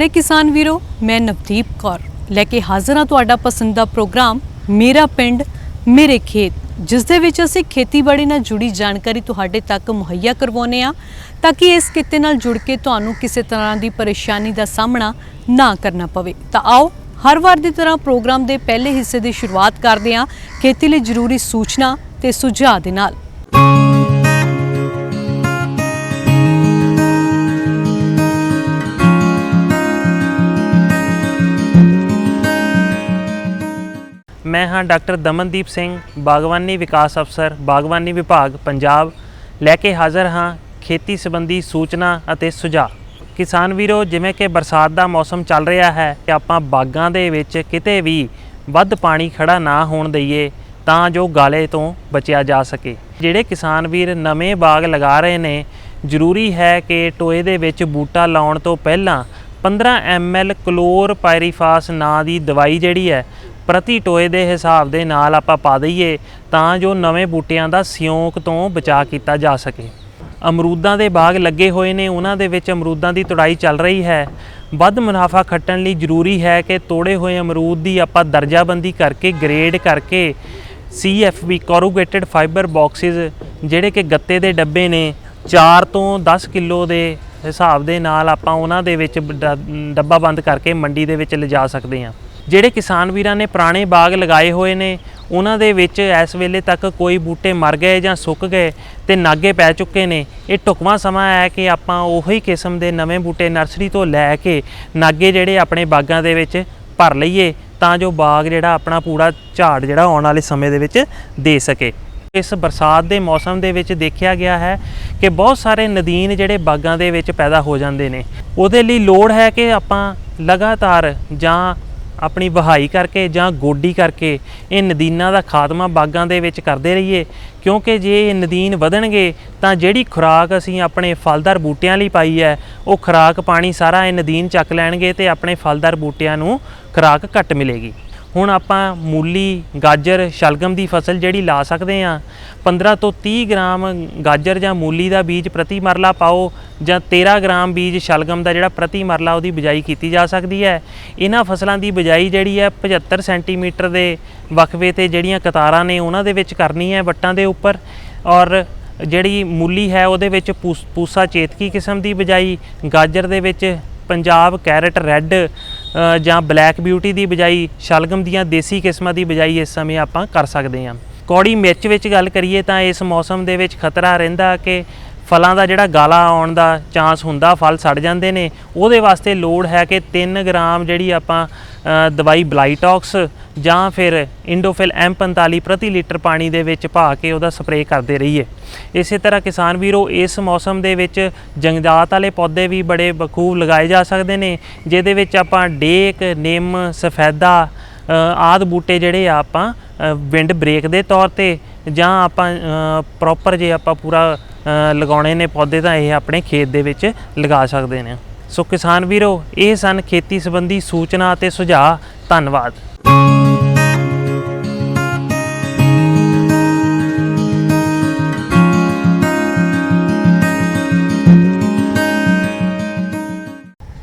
ਪਿਆਰੇ ਕਿਸਾਨ ਵੀਰੋ, ਮੈਂ ਨਵਦੀਪ ਕੌਰ। ਲੈ ਕੇ ਹਾਜ਼ਰ ਹਾਂ ਤੁਹਾਡਾ ਪਸੰਦੀਦਾ ਪ੍ਰੋਗਰਾਮ, ਮੇਰਾ ਪਿੰਡ, ਮੇਰੇ ਖੇਤ, ਜਿਸ ਦੇ ਵਿੱਚ ਅਸੀਂ ਖੇਤੀਬਾੜੀ ਨਾਲ ਜੁੜੀ ਜਾਣਕਾਰੀ ਤੁਹਾਡੇ ਤੱਕ ਮੁਹੱਈਆ ਕਰਵਾਉਂਦੇ ਹਾਂ, ਤਾਂ ਕਿ ਇਸ ਕਿੱਤੇ ਨਾਲ ਜੁੜ ਕੇ ਤੁਹਾਨੂੰ ਕਿਸੇ ਤਰ੍ਹਾਂ ਦੀ ਪਰੇਸ਼ਾਨੀ ਦਾ ਸਾਹਮਣਾ ਨਾ ਕਰਨਾ ਪਵੇ। ਤਾਂ ਆਓ, ਹਰ ਵਾਰ ਦੀ ਤਰ੍ਹਾਂ ਪ੍ਰੋਗਰਾਮ ਦੇ ਪਹਿਲੇ ਹਿੱਸੇ ਦੀ ਸ਼ੁਰੂਆਤ ਕਰਦੇ ਹਾਂ। ਖੇਤੀ ਲਈ ਜ਼ਰੂਰੀ ਸੂਚਨਾ ਤੇ ਸੁਝਾਅ ਦੇ ਨਾਲ। ਮੈਂ ਹਾਂ ਡਾਕਟਰ ਦਮਨਦੀਪ ਸਿੰਘ, ਬਾਗਵਾਨੀ ਵਿਕਾਸ ਅਫਸਰ, ਬਾਗਵਾਨੀ ਵਿਭਾਗ, ਪੰਜਾਬ। ਲੈ ਕੇ ਹਾਜ਼ਰ ਹਾਂ ਖੇਤੀ ਸੰਬੰਧੀ ਸੂਚਨਾ ਅਤੇ ਸੁਝਾਅ। ਕਿਸਾਨ ਵੀਰੋ, ਜਿਵੇਂ ਕਿ ਬਰਸਾਤ ਦਾ ਮੌਸਮ ਚੱਲ ਰਿਹਾ ਹੈ ਕਿ ਆਪਾਂ ਬਾਗਾਂ ਦੇ ਵਿੱਚ ਕਿਤੇ ਵੀ ਵੱਧ ਪਾਣੀ ਖੜਾ ਨਾ ਹੋਣ ਦਈਏ, ਤਾਂ ਜੋ ਗਾਲੇ ਤੋਂ ਬਚਿਆ ਜਾ ਸਕੇ। ਜਿਹੜੇ ਕਿਸਾਨ ਵੀਰ ਨਵੇਂ ਬਾਗ ਲਗਾ ਰਹੇ ਨੇ, ਜ਼ਰੂਰੀ ਹੈ ਕਿ ਟੋਏ ਦੇ ਵਿੱਚ ਬੂਟਾ ਲਾਉਣ ਤੋਂ ਪਹਿਲਾਂ 15 ml ਕਲੋਰ ਪਾਇਰੀਫਾਸ ਨਾਂ ਦੀ ਦਵਾਈ ਜਿਹੜੀ ਹੈ ਪ੍ਰਤੀ ਟੋਏ ਦੇ ਹਿਸਾਬ ਦੇ ਨਾਲ ਆਪਾਂ ਪਾ ਦਈਏ ਤਾਂ ਜੋ ਨਵੇਂ ਬੂਟਿਆਂ ਦਾ ਸਿਉਂਕ ਤੋਂ ਬਚਾਅ ਕੀਤਾ ਜਾ ਸਕੇ। ਅਮਰੂਦਾਂ ਦੇ ਬਾਗ ਲੱਗੇ ਹੋਏ ਨੇ, ਉਹਨਾਂ ਦੇ ਵਿੱਚ ਅਮਰੂਦਾਂ ਦੀ ਤੁੜਾਈ ਚੱਲ ਰਹੀ ਹੈ। ਵੱਧ ਮੁਨਾਫਾ ਖੱਟਣ ਲਈ ਜ਼ਰੂਰੀ ਹੈ ਕਿ ਤੋੜੇ ਹੋਏ ਅਮਰੂਦ ਦੀ ਆਪਾਂ ਦਰਜਾਬੰਦੀ ਕਰਕੇ, ਗ੍ਰੇਡ ਕਰਕੇ CFB ਕੋਰੂਗੇਟਡ ਫਾਈਬਰ ਬਾਕਸਿਸ ਜਿਹੜੇ ਕਿ ਗੱਤੇ ਦੇ ਡੱਬੇ ਨੇ 4 ਤੋਂ 10 ਕਿਲੋ ਦੇ ਹਿਸਾਬ ਦੇ ਨਾਲ ਆਪਾਂ ਉਹਨਾਂ ਦੇ ਵਿੱਚ ਡੱਬਾ ਬੰਦ ਕਰਕੇ ਮੰਡੀ ਦੇ ਵਿੱਚ ਲਿਜਾ ਸਕਦੇ ਹਾਂ। ਜਿਹੜੇ ਕਿਸਾਨ ਵੀਰਾਂ ਨੇ ਪੁਰਾਣੇ ਬਾਗ ਲਗਾਏ ਹੋਏ ਨੇ, ਉਹਨਾਂ ਦੇ ਵਿੱਚ ਇਸ ਵੇਲੇ ਤੱਕ ਕੋਈ ਬੂਟੇ ਮਰ ਗਏ ਜਾਂ ਸੁੱਕ ਗਏ ਤੇ ਨਾਗੇ ਪੈ ਚੁੱਕੇ ਨੇ। ਇਹ ਢੁਕਵਾਂ ਸਮਾਂ ਹੈ ਕਿ ਆਪਾਂ ਉਹੀ ਕਿਸਮ ਦੇ ਨਵੇਂ ਬੂਟੇ ਨਰਸਰੀ ਤੋਂ ਲੈ ਕੇ ਨਾਗੇ ਜਿਹੜੇ ਆਪਣੇ ਬਾਗਾਂ ਦੇ ਵਿੱਚ ਭਰ ਲਈਏ ਤਾਂ ਜੋ ਬਾਗ ਜਿਹੜਾ ਆਪਣਾ ਪੂਰਾ ਝਾੜ ਜਿਹੜਾ ਆਉਣ ਵਾਲੇ ਸਮੇਂ ਦੇ ਵਿੱਚ ਦੇ ਸਕੇ। ਇਸ ਬਰਸਾਤ ਦੇ ਮੌਸਮ ਦੇ ਵਿੱਚ ਦੇਖਿਆ ਗਿਆ ਹੈ ਕਿ ਬਹੁਤ ਸਾਰੇ ਨਦੀਨ ਜਿਹੜੇ ਬਾਗਾਂ ਦੇ ਵਿੱਚ ਪੈਦਾ ਹੋ ਜਾਂਦੇ ਨੇ। ਉਹਦੇ ਲਈ ਲੋੜ ਹੈ ਕਿ ਆਪਾਂ ਲਗਾਤਾਰ ਜਾਂ ਆਪਣੀ ਵਹਾਈ ਕਰਕੇ ਜਾਂ ਗੋਡੀ ਕਰਕੇ ਇਹ ਨਦੀਨਾਂ ਦਾ ਖਾਤਮਾ ਬਾਗਾਂ ਦੇ ਵਿੱਚ ਕਰਦੇ ਰਹੀਏ। ਕਿਉਂਕਿ ਜੇ ਇਹ ਨਦੀਨ ਵਧਣਗੇ, ਤਾਂ ਜਿਹੜੀ ਖੁਰਾਕ ਅਸੀਂ ਆਪਣੇ ਫਲਦਾਰ ਬੂਟਿਆਂ ਲਈ ਪਾਈ ਹੈ, ਉਹ ਖੁਰਾਕ ਪਾਣੀ ਸਾਰਾ ਇਹ ਨਦੀਨ ਚੱਕ ਲੈਣਗੇ ਤੇ ਆਪਣੇ ਫਲਦਾਰ ਬੂਟਿਆਂ ਨੂੰ ਖੁਰਾਕ ਘੱਟ ਮਿਲੇਗੀ। ਹੁਣ ਆਪਾਂ ਮੂਲੀ, ਗਾਜਰ, ਸ਼ਲਗਮ ਦੀ ਫਸਲ ਜਿਹੜੀ ਲਾ ਸਕਦੇ ਆ 15 ਤੋਂ 30 ਗ੍ਰਾਮ ਗਾਜਰ ਜਾਂ ਮੂਲੀ ਦਾ ਬੀਜ ਪ੍ਰਤੀ ਮਰਲਾ ਪਾਓ ਜਾਂ 13 ਗ੍ਰਾਮ ਬੀਜ ਸ਼ਲਗਮ ਦਾ ਜਿਹੜਾ ਪ੍ਰਤੀ ਮਰਲਾ ਉਹਦੀ ਬਿਜਾਈ ਕੀਤੀ ਜਾ ਸਕਦੀ ਹੈ। ਇਹਨਾਂ ਫਸਲਾਂ ਦੀ ਬਿਜਾਈ ਜਿਹੜੀ ਹੈ 75 ਸੈਂਟੀਮੀਟਰ ਦੇ ਵਕਫੇ ਤੇ ਜਿਹੜੀਆਂ ਕਤਾਰਾਂ ਨੇ ਉਹਨਾਂ ਦੇ ਵਿੱਚ ਕਰਨੀ ਹੈ ਵੱਟਾਂ ਦੇ ਉੱਪਰ ਔਰ ਜਿਹੜੀ ਮੂਲੀ ਹੈ ਉਹਦੇ ਵਿੱਚ ਪੂਸ- ਪੂਸਾ ਚੇਤਕੀ ਕਿਸਮ ਦੀ ਬਿਜਾਈ, ਗਾਜਰ ਦੇ ਵਿੱਚ ਪੰਜਾਬ ਕੈਰਟ ਰੈੱਡ ਜਾਂ ਬਲੈਕ ਬਿਊਟੀ ਦੀ ਬਜਾਈ ਸ਼ਲਗਮ ਦੀਆਂ ਦੇਸੀ ਕਿਸਮਾਂ ਦੀ ਬਜਾਈ ਇਸ ਸਮੇਂ ਆਪਾਂ ਕਰ ਸਕਦੇ ਹਾਂ। ਕੌੜੀ ਮਿਰਚ ਵਿੱਚ ਗੱਲ ਕਰੀਏ ਤਾਂ ਇਸ ਮੌਸਮ ਦੇ ਵਿੱਚ ਖਤਰਾ ਰਹਿੰਦਾ ਕਿ ਫਲਾਂ ਦਾ ਜਿਹੜਾ ਗਾਲਾ ਆਉਣ ਦਾ ਚਾਂਸ ਹੁੰਦਾ, ਫਲ ਸੜ ਜਾਂਦੇ ਨੇ, ਉਹਦੇ ਵਾਸਤੇ ਲੋੜ ਹੈ ਕਿ 3 ਗ੍ਰਾਮ ਜਿਹੜੀ ਆਪਾਂ ਦਵਾਈ ਬਲਾਈਟੌਕਸ ਜਾਂ ਫਿਰ ਇੰਡੋਫਿਲ M45 ਪ੍ਰਤੀ ਲੀਟਰ ਪਾਣੀ ਦੇ ਵਿੱਚ ਪਾ ਕੇ ਉਹਦਾ ਸਪਰੇਅ ਕਰਦੇ ਰਹੀਏ। ਇਸੇ ਤਰ੍ਹਾਂ ਕਿਸਾਨ ਵੀਰੋ, ਇਸ ਮੌਸਮ ਦੇ ਵਿੱਚ ਜੰਗਜਾਤ ਵਾਲੇ ਪੌਦੇ ਵੀ ਬੜੇ ਬਖੂਬ ਲਗਾਏ ਜਾ ਸਕਦੇ ਨੇ, ਜਿਹਦੇ ਵਿੱਚ ਆਪਾਂ ਡੇਕ, ਨਿੰਮ, ਸਫੈਦਾ ਆਦ ਬੂਟੇ ਜਿਹੜੇ ਆ ਆਪਾਂ ਵਿੰਡ ਬ੍ਰੇਕ ਦੇ ਤੌਰ ਤੇ ਜਾਂ ਆਪਾਂ ਪ੍ਰੋਪਰ ਜੇ ਆਪਾਂ ਪੂਰਾ ਲਗਾਉਣੇ ਨੇ ਪੌਦੇ ਤਾਂ ਇਹ ਆਪਣੇ ਖੇਤ ਦੇ ਵਿੱਚ ਲਗਾ ਸਕਦੇ ਨੇ। ਸੋ ਕਿਸਾਨ ਵੀਰੋ, ਇਹ ਸਨ ਖੇਤੀ ਸੰਬੰਧੀ ਸੂਚਨਾ ਅਤੇ ਸੁਝਾਅ। ਧੰਨਵਾਦ।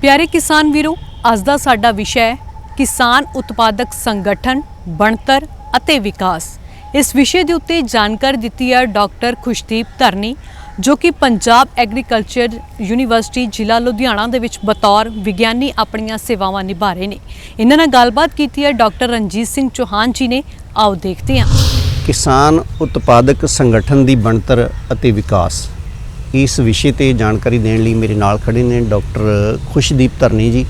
ਪਿਆਰੇ ਕਿਸਾਨ ਵੀਰੋ, ਅੱਜ ਦਾ ਸਾਡਾ ਵਿਸ਼ਾ ਹੈ ਕਿਸਾਨ ਉਤਪਾਦਕ ਸੰਗਠਨ, ਬਣਤਰ ਅਤੇ ਵਿਕਾਸ। ਇਸ ਵਿਸ਼ੇ ਦੇ ਉੱਤੇ ਜਾਣਕਾਰੀ ਦਿੱਤੀ ਹੈ ਡਾਕਟਰ ਖੁਸ਼ਦੀਪ ਧਰਨੀ, ਜੋ ਕਿ ਪੰਜਾਬ ਐਗਰੀਕਲਚਰ ਯੂਨੀਵਰਸਿਟੀ ਜ਼ਿਲ੍ਹਾ ਲੁਧਿਆਣਾ ਦੇ ਵਿੱਚ ਬਤੌਰ ਵਿਗਿਆਨੀ ਆਪਣੀਆਂ ਸੇਵਾਵਾਂ ਨਿਭਾ ਰਹੇ ਨੇ। ਇਹਨਾਂ ਨਾਲ ਗੱਲਬਾਤ ਕੀਤੀ ਹੈ ਡਾਕਟਰ ਰਣਜੀਤ ਸਿੰਘ ਚੌਹਾਨ ਜੀ ਨੇ। ਆਓ ਦੇਖਦੇ ਹਾਂ। ਕਿਸਾਨ ਉਤਪਾਦਕ ਸੰਗਠਨ ਦੀ ਬਣਤਰ ਅਤੇ ਵਿਕਾਸ। ਇਸ ਵਿਸ਼ੇ ਤੇ ਜਾਣਕਾਰੀ ਦੇਣ ਲਈ ਮੇਰੇ ਨਾਲ ਖੜੇ ਨੇ ਡਾਕਟਰ ਖੁਸ਼ਦੀਪ ਧਰਨੀ ਜੀ,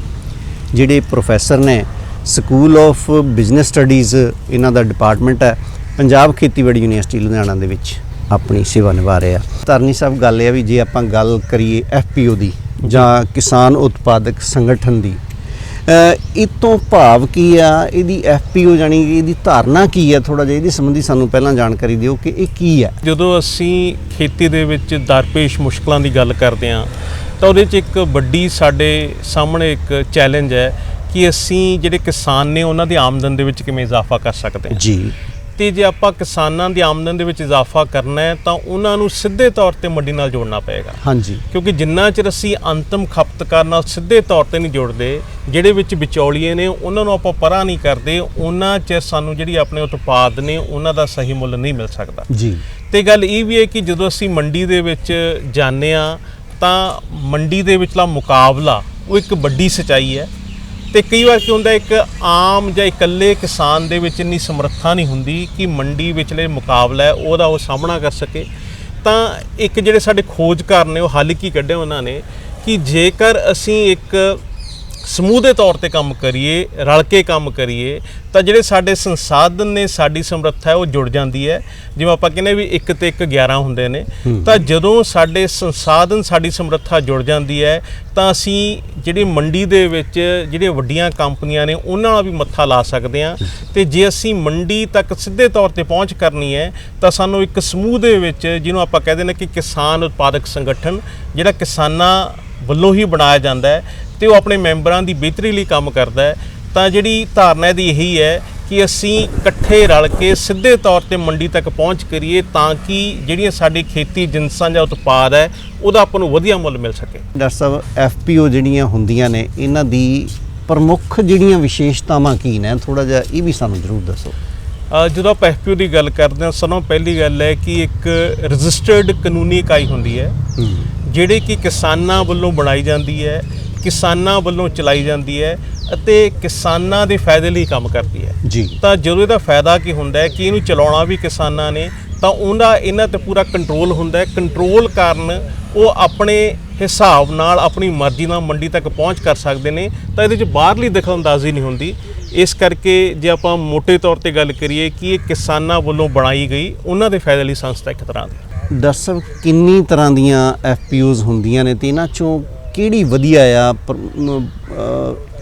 ਜਿਹੜੇ ਪ੍ਰੋਫੈਸਰ ਨੇ ਸਕੂਲ ਆਫ ਬਿਜ਼ਨਸ ਸਟੱਡੀਜ਼ ਇਹਨਾਂ ਦਾ ਡਿਪਾਰਟਮੈਂਟ ਹੈ। ਪੰਜਾਬ ਖੇਤੀਬਾੜੀ ਯੂਨੀਵਰਸਿਟੀ, ਲੁਧਿਆਣਾ ਦੇ ਵਿੱਚ ਆਪਣੀ ਸੇਵਾ ਨਿਭਾ ਰਹੇ ਆ। ਧਰਨੀ ਸਾਹਿਬ, ਗੱਲ ਇਹ ਆ ਵੀ ਜੇ ਆਪਾਂ ਗੱਲ ਕਰੀਏ ਐਫਪੀਓ ਦੀ ਜਾਂ ਕਿਸਾਨ ਉਤਪਾਦਕ ਸੰਗਠਨ ਦੀ ਇਹ ਤੋਂ ਭਾਵ ਕੀ ਆ? ਇਹਦੀ ਐਫਪੀਓ ਜਾਨੀ ਕਿ ਇਹਦੀ ਧਾਰਨਾ ਕੀ ਆ? ਥੋੜਾ ਜਿਹਾ ਇਹਦੇ ਸੰਬੰਧੀ ਸਾਨੂੰ ਪਹਿਲਾਂ ਜਾਣਕਾਰੀ ਦਿਓ ਕਿ ਇਹ ਕੀ ਹੈ ਜਦੋਂ ਅਸੀਂ ਖੇਤੀ ਦੇ ਵਿੱਚ ਦਰਪੇਸ਼ ਮੁਸ਼ਕਲਾਂ ਦੀ ਗੱਲ ਕਰਦੇ ਹਾਂ, ਤਾਂ ਉਹਦੇ 'ਚ ਇੱਕ ਵੱਡੀ ਸਾਡੇ ਸਾਹਮਣੇ ਇੱਕ ਚੈਲੰਜ ਹੈ ਕਿ ਅਸੀਂ ਜਿਹੜੇ ਕਿਸਾਨ ਨੇ ਉਹਨਾਂ ਦੀ ਆਮਦਨ ਦੇ ਵਿੱਚ ਕਿਵੇਂ ਇਜ਼ਾਫਾ ਕਰ ਸਕਦੇ ਹਾਂ। ਜੀ। ਤੇ ਜੇ ਆਪਾਂ ਕਿਸਾਨਾਂ ਦੀ ਆਮਦਨ ਦੇ ਵਿੱਚ ਇਜ਼ਾਫਾ ਕਰਨਾ ਹੈ ਤਾਂ ਉਹਨਾਂ ਨੂੰ ਸਿੱਧੇ ਤੌਰ ਤੇ ਮੰਡੀ ਨਾਲ ਜੋੜਨਾ ਪਏਗਾ। ਹਾਂਜੀ। ਕਿਉਂਕਿ ਜਿੰਨਾ ਚਿਰ ਅਸੀਂ ਅੰਤਮ ਖਪਤਕਾਰ ਨਾਲ ਸਿੱਧੇ ਤੌਰ ਤੇ ਨਹੀਂ ਜੁੜਦੇ ਜਿਹੜੇ ਵਿੱਚ ਵਿਚੌਲੀਏ ਨੇ ਉਹਨਾਂ ਨੂੰ ਆਪਾਂ ਪਰਾਂ ਨਹੀਂ ਕਰਦੇ ਉਹਨਾਂ ਚਿਰ ਸਾਨੂੰ ਜਿਹੜੀ ਆਪਣੇ ਉਤਪਾਦ ਨੇ ਉਹਨਾਂ ਦਾ ਸਹੀ ਮੁੱਲ ਨਹੀਂ ਮਿਲ ਸਕਦਾ। ਜੀ। ਤੇ ਗੱਲ ਇਹ ਵੀ ਹੈ ਕਿ ਜਦੋਂ ਅਸੀਂ ਮੰਡੀ ਦੇ ਵਿੱਚ ਜਾਂਦੇ ਆ ਤਾਂ ਮੰਡੀ ਦੇ ਵਿਚਲਾ ਮੁਕਾਬਲਾ ਉਹ ਇੱਕ ਵੱਡੀ ਸਚਾਈ ਹੈ। ਤੇ ਕਈ ਵਾਰ ਕੀ ਹੁੰਦਾ, ਇੱਕ ਆਮ ਜਾਂ ਇਕੱਲੇ ਕਿਸਾਨ ਦੇ ਵਿੱਚ ਇੰਨੀ ਸਮਰੱਥਾ ਨਹੀਂ ਹੁੰਦੀ ਕਿ ਮੰਡੀ ਵਿਚਲੇ ਮੁਕਾਬਲਾ ਹੈ, ਉਹਦਾ ਉਹ ਸਾਹਮਣਾ ਕਰ ਸਕੇ। ਤਾਂ ਇੱਕ ਜਿਹੜੇ ਸਾਡੇ ਖੋਜਕਾਰ ਨੇ, ਉਹ ਹੱਲ ਕੀ ਕੱਢਿਆ ਉਹਨਾਂ ਨੇ ਕਿ ਜੇਕਰ ਅਸੀਂ ਇੱਕ ਸਮੂਹ ਦੇ ਤੌਰ ਤੇ ਕੰਮ ਕਰੀਏ ਰਲ ਕੇ ਕੰਮ ਕਰੀਏ ਤਾਂ ਜਿਹੜੇ ਸਾਡੇ ਸੰਸਾਧਨ ਨੇ ਸਾਡੀ ਸਮਰੱਥਾ ਹੈ ਉਹ ਜੁੜ ਜਾਂਦੀ ਹੈ। ਜਿਵੇਂ ਆਪਾਂ ਕਹਿੰਦੇ ਵੀ 1 ਤੇ 1 11 ਹੁੰਦੇ ਨੇ ਤਾਂ ਜਦੋਂ ਸਾਡੇ ਸੰਸਾਧਨ ਸਾਡੀ ਸਮਰੱਥਾ ਜੁੜ ਜਾਂਦੀ ਹੈ ਤਾਂ ਅਸੀਂ ਜਿਹੜੀ ਮੰਡੀ ਦੇ ਵਿੱਚ ਜਿਹੜੀਆਂ ਵੱਡੀਆਂ ਕੰਪਨੀਆਂ ਨੇ ਉਹਨਾਂ ਨਾਲ ਵੀ ਮੱਥਾ ਲਾ ਸਕਦੇ ਹਾਂ। ਤੇ ਜੇ ਅਸੀਂ ਮੰਡੀ ਤੱਕ ਸਿੱਧੇ ਤੌਰ ਤੇ ਪਹੁੰਚ ਕਰਨੀ ਹੈ ਤਾਂ ਸਾਨੂੰ ਇੱਕ ਸਮੂਹ ਦੇ ਵਿੱਚ ਜਿਹਨੂੰ ਆਪਾਂ ਕਹਿੰਦੇ ਨੇ ਕਿ ਕਿਸਾਨ ਉਤਪਾਦਕ ਸੰਗਠਨ ਜਿਹੜਾ ਕਿਸਾਨਾਂ ਵੱਲੋਂ ਹੀ ਬਣਾਇਆ ਜਾਂਦਾ ਹੈ ਤੇ ਉਹ ਆਪਣੇ ਮੈਂਬਰਾਂ ਦੀ ਬਿਹਤਰੀ ਲਈ ਕੰਮ ਕਰਦਾ ਹੈ। ਤਾਂ ਜਿਹੜੀ ਧਾਰਨਾ ਦੀ ਇਹੀ ਹੈ ਕਿ ਅਸੀਂ ਇਕੱਠੇ ਰਲ ਕੇ ਸਿੱਧੇ ਤੌਰ ਤੇ ਮੰਡੀ ਤੱਕ ਪਹੁੰਚ ਕਰੀਏ ਤਾਂ ਕਿ ਜਿਹੜੀਆਂ ਸਾਡੀ ਖੇਤੀ ਜਿੰਸਾਂ ਜਾਂ ਉਤਪਾਦ ਹੈ ਉਹਦਾ ਆਪਾਂ ਨੂੰ ਵਧੀਆ ਮੁੱਲ ਮਿਲ ਸਕੇ। ਡਾਕਟਰ ਸਾਹਿਬ ਐਫਪੀਓ ਜਿਹੜੀਆਂ ਹੁੰਦੀਆਂ ਨੇ ਇਹਨਾਂ ਦੀ ਪ੍ਰਮੁੱਖ ਜਿਹੜੀਆਂ ਵਿਸ਼ੇਸ਼ਤਾਵਾਂ ਕੀ ਨੇ? ਥੋੜਾ ਜਿਹਾ ਇਹ ਵੀ ਸਾਨੂੰ ਜ਼ਰੂਰ ਦੱਸੋ। ਜਦੋਂ ਆਪਾਂ ਐਫਪੀਓ ਦੀ ਗੱਲ ਕਰਦੇ ਹਾਂ ਸਭ ਤੋਂ ਪਹਿਲੀ ਗੱਲ ਹੈ ਕਿ ਇੱਕ ਰਜਿਸਟਰਡ ਕਾਨੂੰਨੀ ਇਕਾਈ ਹੁੰਦੀ ਹੈ। ਜਿਹੜੇ ਕਿ ਕਿਸਾਨਾਂ ਵੱਲੋਂ ਬਣਾਈ ਜਾਂਦੀ ਹੈ ਕਿਸਾਨਾਂ ਵੱਲੋਂ ਚਲਾਈ ਜਾਂਦੀ ਹੈ ਅਤੇ ਕਿਸਾਨਾਂ ਦੇ ਫਾਇਦੇ ਲਈ ਕੰਮ ਕਰਦੀ ਹੈ। ਜੀ। ਤਾਂ ਜਦੋਂ ਇਹਦਾ ਫਾਇਦਾ ਕੀ ਹੁੰਦਾ ਹੈ ਕਿ ਇਹਨੂੰ ਚਲਾਉਣਾ ਵੀ ਕਿਸਾਨਾਂ ਨੇ ਤਾਂ ਉਹਦਾ ਇਹਨਾਂ ਤੇ ਪੂਰਾ ਕੰਟਰੋਲ ਹੁੰਦਾ ਹੈ। ਕੰਟਰੋਲ ਕਾਰਨ ਉਹ ਆਪਣੇ ਹਿਸਾਬ ਨਾਲ ਆਪਣੀ ਮਰਜ਼ੀ ਨਾਲ ਮੰਡੀ ਤੱਕ ਪਹੁੰਚ ਕਰ ਸਕਦੇ ਨੇ। ਤਾਂ ਇਹਦੇ ਵਿੱਚ ਬਾਹਰਲੀ ਦਖਲਅੰਦਾਜ਼ੀ ਨਹੀਂ ਹੁੰਦੀ। ਇਸ ਕਰਕੇ ਜੇ ਆਪਾਂ ਮੋٹے ਤੌਰ ਤੇ ਗੱਲ ਕਰੀਏ ਕਿ ਇਹ ਕਿਸਾਨਾਂ ਵੱਲੋਂ ਬਣਾਈ ਗਈ ਉਹਨਾਂ ਦੇ ਫਾਇਦੇ ਲਈ ਸੰਸਥਾ ਇੱਕ ਤਰ੍ਹਾਂ ਦੀ। ਸਾਹਿਬ ਕਿੰਨੀ ਤਰ੍ਹਾਂ ਦੀਆਂ ਐਫਪੀਓਜ਼ ਹੁੰਦੀਆਂ ਨੇ ਤੇ ਇਹਨਾਂ ਚੋਂ ਕਿਹੜੀ ਵਧੀਆ ਆ?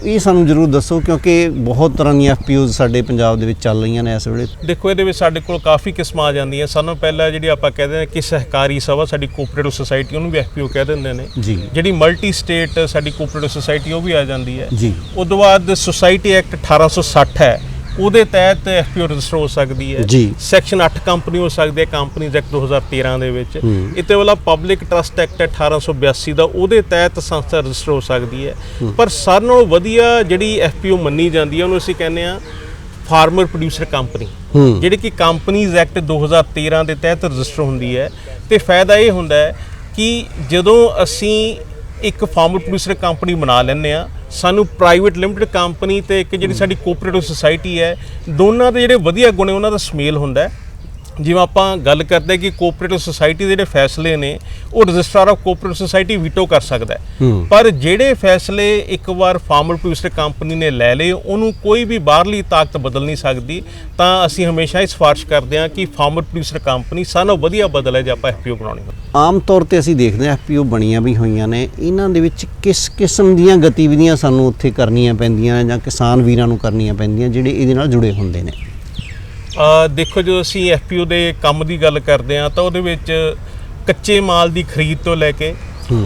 ਇਹ ਸਾਨੂੰ ਜ਼ਰੂਰ ਦੱਸੋ ਕਿਉਂਕਿ ਬਹੁਤ ਤਰ੍ਹਾਂ ਦੀਆਂ ਐਫਪੀਓਜ਼ ਸਾਡੇ ਪੰਜਾਬ ਦੇ ਵਿੱਚ ਚੱਲ ਰਹੀਆਂ ਨੇ ਇਸ ਵੇਲੇ। ਦੇਖੋ ਇਹਦੇ ਵਿੱਚ ਸਾਡੇ ਕੋਲ ਕਾਫੀ ਕਿਸਮਾਂ ਆ ਜਾਂਦੀਆਂ। ਸਾਨੂੰ ਪਹਿਲਾਂ ਜਿਹੜੀ ਆਪਾਂ ਕਹਿੰਦੇ ਨੇ ਕਿ ਸਹਿਕਾਰੀ ਸਭਾ ਸਾਡੀ ਕੋਆਪਰੇਟਿਵ ਸੁਸਾਇਟੀ ਉਹਨੂੰ ਵੀ ਐਫਪੀਓ ਕਹਿ ਦਿੰਦੇ ਨੇ। ਜੀ। ਜਿਹੜੀ ਮਲਟੀ ਸਟੇਟ ਸਾਡੀ ਕੋਆਪਰੇਟਿਵ ਸੁਸਾਇਟੀ ਉਹ ਵੀ ਆ ਜਾਂਦੀ ਹੈ। ਜੀ। ਉਸ ਤੋਂ ਬਾਅਦ ਸੁਸਾਇਟੀ ਐਕਟ 1860 ਹੈ। ਉਹਦੇ ਤਹਿਤ ਐਫਪੀਓ ਰਜਿਸਟਰ ਹੋ ਸਕਦੀ ਹੈ ਜੀ। ਸੈਕਸ਼ਨ 8 ਕੰਪਨੀ ਹੋ ਸਕਦੀ ਹੈ ਕੰਪਨੀਜ਼ ਐਕਟ 2013 ਦੇ ਵਿੱਚ। ਇਤੇ ਵਾਲਾ ਪਬਲਿਕ ਟਰਸਟ ਐਕਟ 1882 ਦਾ ਉਹਦੇ ਤਹਿਤ ਸੰਸਥਾ ਰਜਿਸਟਰ ਹੋ ਸਕਦੀ ਹੈ ਪਰ ਸਾਰਿਆਂ ਨਾਲੋਂ ਵਧੀਆ ਜਿਹੜੀ ਐਫਪੀਓ ਮੰਨੀ ਜਾਂਦੀ ਹੈ ਉਹਨੂੰ ਅਸੀਂ ਕਹਿੰਦੇ ਆ ਫਾਰਮਰ ਪ੍ਰੋਡਿਊਸਰ ਕੰਪਨੀ। ਜਿਹੜੀ ਕਿ ਕੰਪਨੀਜ਼ ਐਕਟ 2013 ਦੇ ਤਹਿਤ ਰਜਿਸਟਰ ਹੁੰਦੀ ਹੈ ਤੇ ਫਾਇਦਾ ਇਹ ਹੁੰਦਾ ਹੈ ਕਿ ਜਦੋਂ ਅਸੀਂ ਇੱਕ ਫਾਰਮਰ ਪ੍ਰੋਡਿਊਸਰ ਕੰਪਨੀ ਬਣਾ ਲੈਂਦੇ ਆ ਸਾਨੂੰ ਪ੍ਰਾਈਵੇਟ ਲਿਮਟਿਡ ਕੰਪਨੀ ਤੇ ਇੱਕ ਜਿਹੜੀ ਸਾਡੀ ਕੋਆਪਰੇਟਿਵ ਸੁਸਾਇਟੀ ਹੈ, ਦੋਨਾਂ ਦੇ ਜਿਹੜੇ ਵਧੀਆ ਗੁਣ ਉਹਨਾਂ ਦਾ ਸੁਮੇਲ ਹੁੰਦਾ ਹੈ। ਜਿਵੇਂ ਆਪਾਂ ਗੱਲ ਕਰਦੇ ਹਾਂ ਕਿ ਕੋਆਪਰੇਟਿਵ ਸੁਸਾਇਟੀ ਦੇ ਜਿਹੜੇ ਫੈਸਲੇ ਨੇ ਉਹ registrar of cooperative society veto ਕਰ ਸਕਦਾ ਹੈ। ਹੂੰ। ਪਰ ਜਿਹੜੇ ਫੈਸਲੇ ਇੱਕ ਵਾਰ ਫਾਰਮਰ ਪ੍ਰੋਡਿਊਸਰ ਕੰਪਨੀ ਨੇ ਲੈ ਲਏ ਉਹਨੂੰ ਕੋਈ ਵੀ ਬਾਹਰਲੀ ਤਾਕਤ ਬਦਲ ਨਹੀਂ ਸਕਦੀ। ਤਾਂ ਅਸੀਂ ਹਮੇਸ਼ਾ ਇਹ ਸਿਫਾਰਿਸ਼ ਕਰਦੇ ਹਾਂ ਕਿ ਫਾਰਮਰ ਪ੍ਰੋਡਿਊਸਰ ਕੰਪਨੀ ਸਾਨੂੰ ਵਧੀਆ ਬਦਲ ਹੈ ਜੇ ਆਪਾਂ ਐਫਪੀਓ ਬਣਾਉਣੀ ਹੋਵੇ। ਆਮ ਤੌਰ ਤੇ ਅਸੀਂ ਦੇਖਦੇ ਹਾਂ ਐਫਪੀਓ ਬਣੀਆਂ ਵੀ ਹੋਈਆਂ ਨੇ। ਇਹਨਾਂ ਦੇ ਵਿੱਚ ਕਿਸ ਕਿਸਮ ਦੀਆਂ ਗਤੀਵਿਧੀਆਂ ਸਾਨੂੰ ਉੱਥੇ ਕਰਨੀਆਂ ਪੈਂਦੀਆਂ ਜਾਂ ਕਿਸਾਨ ਵੀਰਾਂ ਨੂੰ ਕਰਨੀਆਂ ਪੈਂਦੀਆਂ ਜਿਹੜੇ ਇਹਦੇ ਨਾਲ ਜੁੜੇ ਹੁੰਦੇ ਨੇ? ਦੇਖੋ ਜਦੋਂ ਅਸੀਂ ਐਫਪੀਓ ਦੇ ਕੰਮ ਦੀ ਗੱਲ ਕਰਦੇ ਹਾਂ ਤਾਂ ਉਹਦੇ ਵਿੱਚ ਕੱਚੇ ਮਾਲ ਦੀ ਖਰੀਦ ਤੋਂ ਲੈ ਕੇ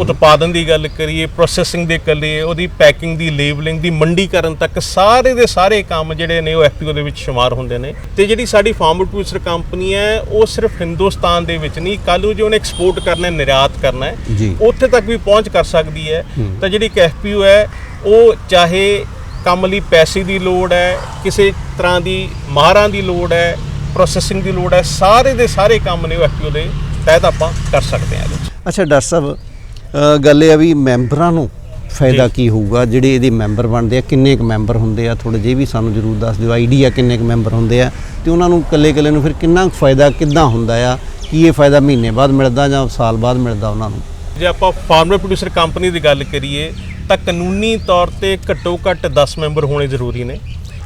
ਉਤਪਾਦਨ ਦੀ ਗੱਲ ਕਰੀਏ ਪ੍ਰੋਸੈਸਿੰਗ ਦੇ ਕਰੀਏ ਉਹਦੀ ਪੈਕਿੰਗ ਦੀ ਲੇਬਲਿੰਗ ਦੀ ਮੰਡੀਕਰਨ ਤੱਕ ਸਾਰੇ ਦੇ ਸਾਰੇ ਕੰਮ ਜਿਹੜੇ ਨੇ ਉਹ ਐਫਪੀਓ ਦੇ ਵਿੱਚ ਸ਼ੁਮਾਰ ਹੁੰਦੇ ਨੇ। ਤੇ ਜਿਹੜੀ ਸਾਡੀ ਫਾਰਮਰ ਪ੍ਰੋਡਿਊਸਰ ਕੰਪਨੀ ਹੈ ਉਹ ਸਿਰਫ ਹਿੰਦੁਸਤਾਨ ਦੇ ਵਿੱਚ ਨਹੀਂ ਕੱਲ੍ਹ ਨੂੰ ਜੇ ਉਹਨੇ ਐਕਸਪੋਰਟ ਕਰਨਾ ਹੈ ਨਿਰਯਾਤ ਕਰਨਾ ਹੈ। ਉੱਥੇ ਤੱਕ ਵੀ ਪਹੁੰਚ ਕਰ ਸਕਦੀ ਹੈ। ਤਾਂ ਜਿਹੜੀ ਇੱਕ ਐਫਪੀਓ ਹੈ ਉਹ ਚਾਹੇ ਕੰਮ ਲਈ ਪੈਸੇ ਦੀ ਲੋੜ ਹੈ ਕਿਸੇ ਤਰ੍ਹਾਂ ਦੀ ਮਾਹਰਾਂ ਦੀ ਲੋੜ ਹੈ ਪ੍ਰੋਸੈਸਿੰਗ ਦੀ ਲੋੜ ਹੈ ਸਾਰੇ ਦੇ ਸਾਰੇ ਕੰਮ ਨੇ ਉਹ ਐਫਪੀਓ ਦੇ ਤਹਿਤ ਆਪਾਂ ਕਰ ਸਕਦੇ ਹਾਂ ਇਹਦੇ ਵਿੱਚ। ਅੱਛਾ ਡਾਕਟਰ ਸਾਹਿਬ ਗੱਲ ਇਹ ਆ ਵੀ ਮੈਂਬਰਾਂ ਨੂੰ ਫਾਇਦਾ। ਕੀ ਹੋਊਗਾ? ਜਿਹੜੇ ਇਹਦੇ ਮੈਂਬਰ ਬਣਦੇ ਆ ਕਿੰਨੇ ਕੁ ਮੈਂਬਰ ਹੁੰਦੇ ਆ? ਥੋੜੇ ਜਿਹੇ ਵੀ ਸਾਨੂੰ ਜ਼ਰੂਰ ਦੱਸ ਦਿਓ ਆਈਡੀਆ ਕਿੰਨੇ ਕੁ ਮੈਂਬਰ ਹੁੰਦੇ ਆ? ਤੇ ਉਹਨਾਂ ਨੂੰ ਇਕੱਲੇ ਇਕੱਲੇ ਨੂੰ ਫਿਰ ਕਿੰਨਾ ਕੁ ਫਾਇਦਾ ਕਿੱਦਾਂ ਹੁੰਦਾ ਆ? ਕੀ ਇਹ ਫਾਇਦਾ ਮਹੀਨੇ ਬਾਅਦ ਮਿਲਦਾ ਜਾਂ ਸਾਲ ਬਾਅਦ ਮਿਲਦਾ ਉਹਨਾਂ ਨੂੰ? ਜੇ ਆਪਾਂ ਫਾਰਮਰ ਪ੍ਰੋਡਿਊਸਰ ਕੰਪਨੀ ਦੀ ਗੱਲ ਕਰੀਏ ਤਾਂ ਕਾਨੂੰਨੀ ਤੌਰ ਤੇ ਘੱਟੋ ਘੱਟ 10 ਮੈਂਬਰ ਹੋਣੇ ਜ਼ਰੂਰੀ ਨੇ।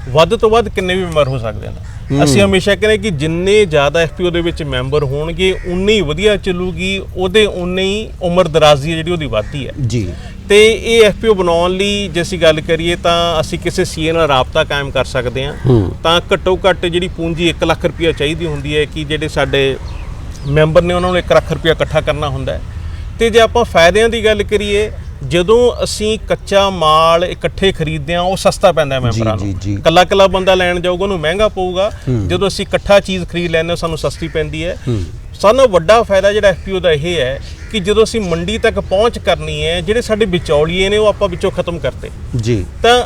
ਵੱਧ ਤੋਂ ਵੱਧ ਕਿੰਨੇ ਵੀ ਮੈਂਬਰ ਹੋ ਸਕਦੇ ਨੇ ਅਸੀਂ ਹਮੇਸ਼ਾ ਕਹਿੰਦੇ ਕਿ ਜਿੰਨੇ ਜ਼ਿਆਦਾ ਐਫਪੀਓ ਦੇ ਵਿੱਚ ਮੈਂਬਰ ਹੋਣਗੇ ਉਨੀ ਹੀ ਵਧੀਆ ਚੱਲੂਗੀ ਉਹਦੇ ਉਨੇ ਹੀ ਉਮਰ ਦਰਾਜ਼ੀ ਹੈ ਜਿਹੜੀ ਉਹਦੀ ਵੱਧਦੀ ਹੈ। ਜੀ। ਤੇ ਇਹ ਐਫਪੀਓ ਬਣਾਉਣ ਲਈ ਜੇ ਅਸੀਂ ਗੱਲ ਕਰੀਏ ਤਾਂ ਅਸੀਂ ਕਿਸੇ ਸੀਏ ਨਾਲ ਰਾਬਤਾ ਕਾਇਮ ਕਰ ਸਕਦੇ ਹਾਂ। ਹੂੰ। ਤਾਂ ਘੱਟੋ ਘੱਟ ਜਿਹੜੀ ਪੂੰਜੀ 1 ਲੱਖ ਰੁਪਇਆ ਚਾਹੀਦੀ ਹੁੰਦੀ ਹੈ ਕਿ ਜਿਹੜੇ ਸਾਡੇ ਮੈਂਬਰ ਨੇ ਉਹਨਾਂ ਨੂੰ 1 ਲੱਖ ਰੁਪਇਆ ਇਕੱਠਾ ਕਰਨਾ ਹੁੰਦਾ ਹੈ। ਤੇ ਜੇ ਆਪਾਂ ਫਾਇਦਿਆਂ ਦੀ ਗੱਲ ਕਰੀਏ ਜਦੋਂ ਅਸੀਂ ਕੱਚਾ ਮਾਲ ਇਕੱਠੇ ਖਰੀਦਦੇ ਆ ਉਹ ਸਸਤਾ ਪੈਂਦਾ ਮੈਂਬਰਾਂ। ਨੂੰ। ਕੱਲਾ ਕੱਲਾ ਬੰਦਾ ਲੈਣ ਜਾਊਗਾ ਉਹਨੂੰ ਮਹਿੰਗਾ ਪਊਗਾ। ਜਦੋਂ ਅਸੀਂ ਇਕੱਠਾ ਚੀਜ਼ ਖਰੀਦ ਲੈਂਦੇ ਸਾਨੂੰ ਸਸਤੀ ਪੈਂਦੀ ਹੈ। ਸਾਨੂੰ ਵੱਡਾ ਫਾਇਦਾ ਜਿਹੜਾ ਐਫਪੀਓ ਦਾ ਇਹ ਹੈ ਕਿ ਜਦੋਂ ਅਸੀਂ ਮੰਡੀ ਤੱਕ ਪਹੁੰਚ ਕਰਨੀ ਹੈ ਜਿਹੜੇ ਸਾਡੇ ਵਿਚੌਲੀਏ ਨੇ ਉਹ ਆਪਾਂ ਵਿੱਚੋਂ ਖਤਮ ਕਰਤੇ। ਜੀ। ਤਾਂ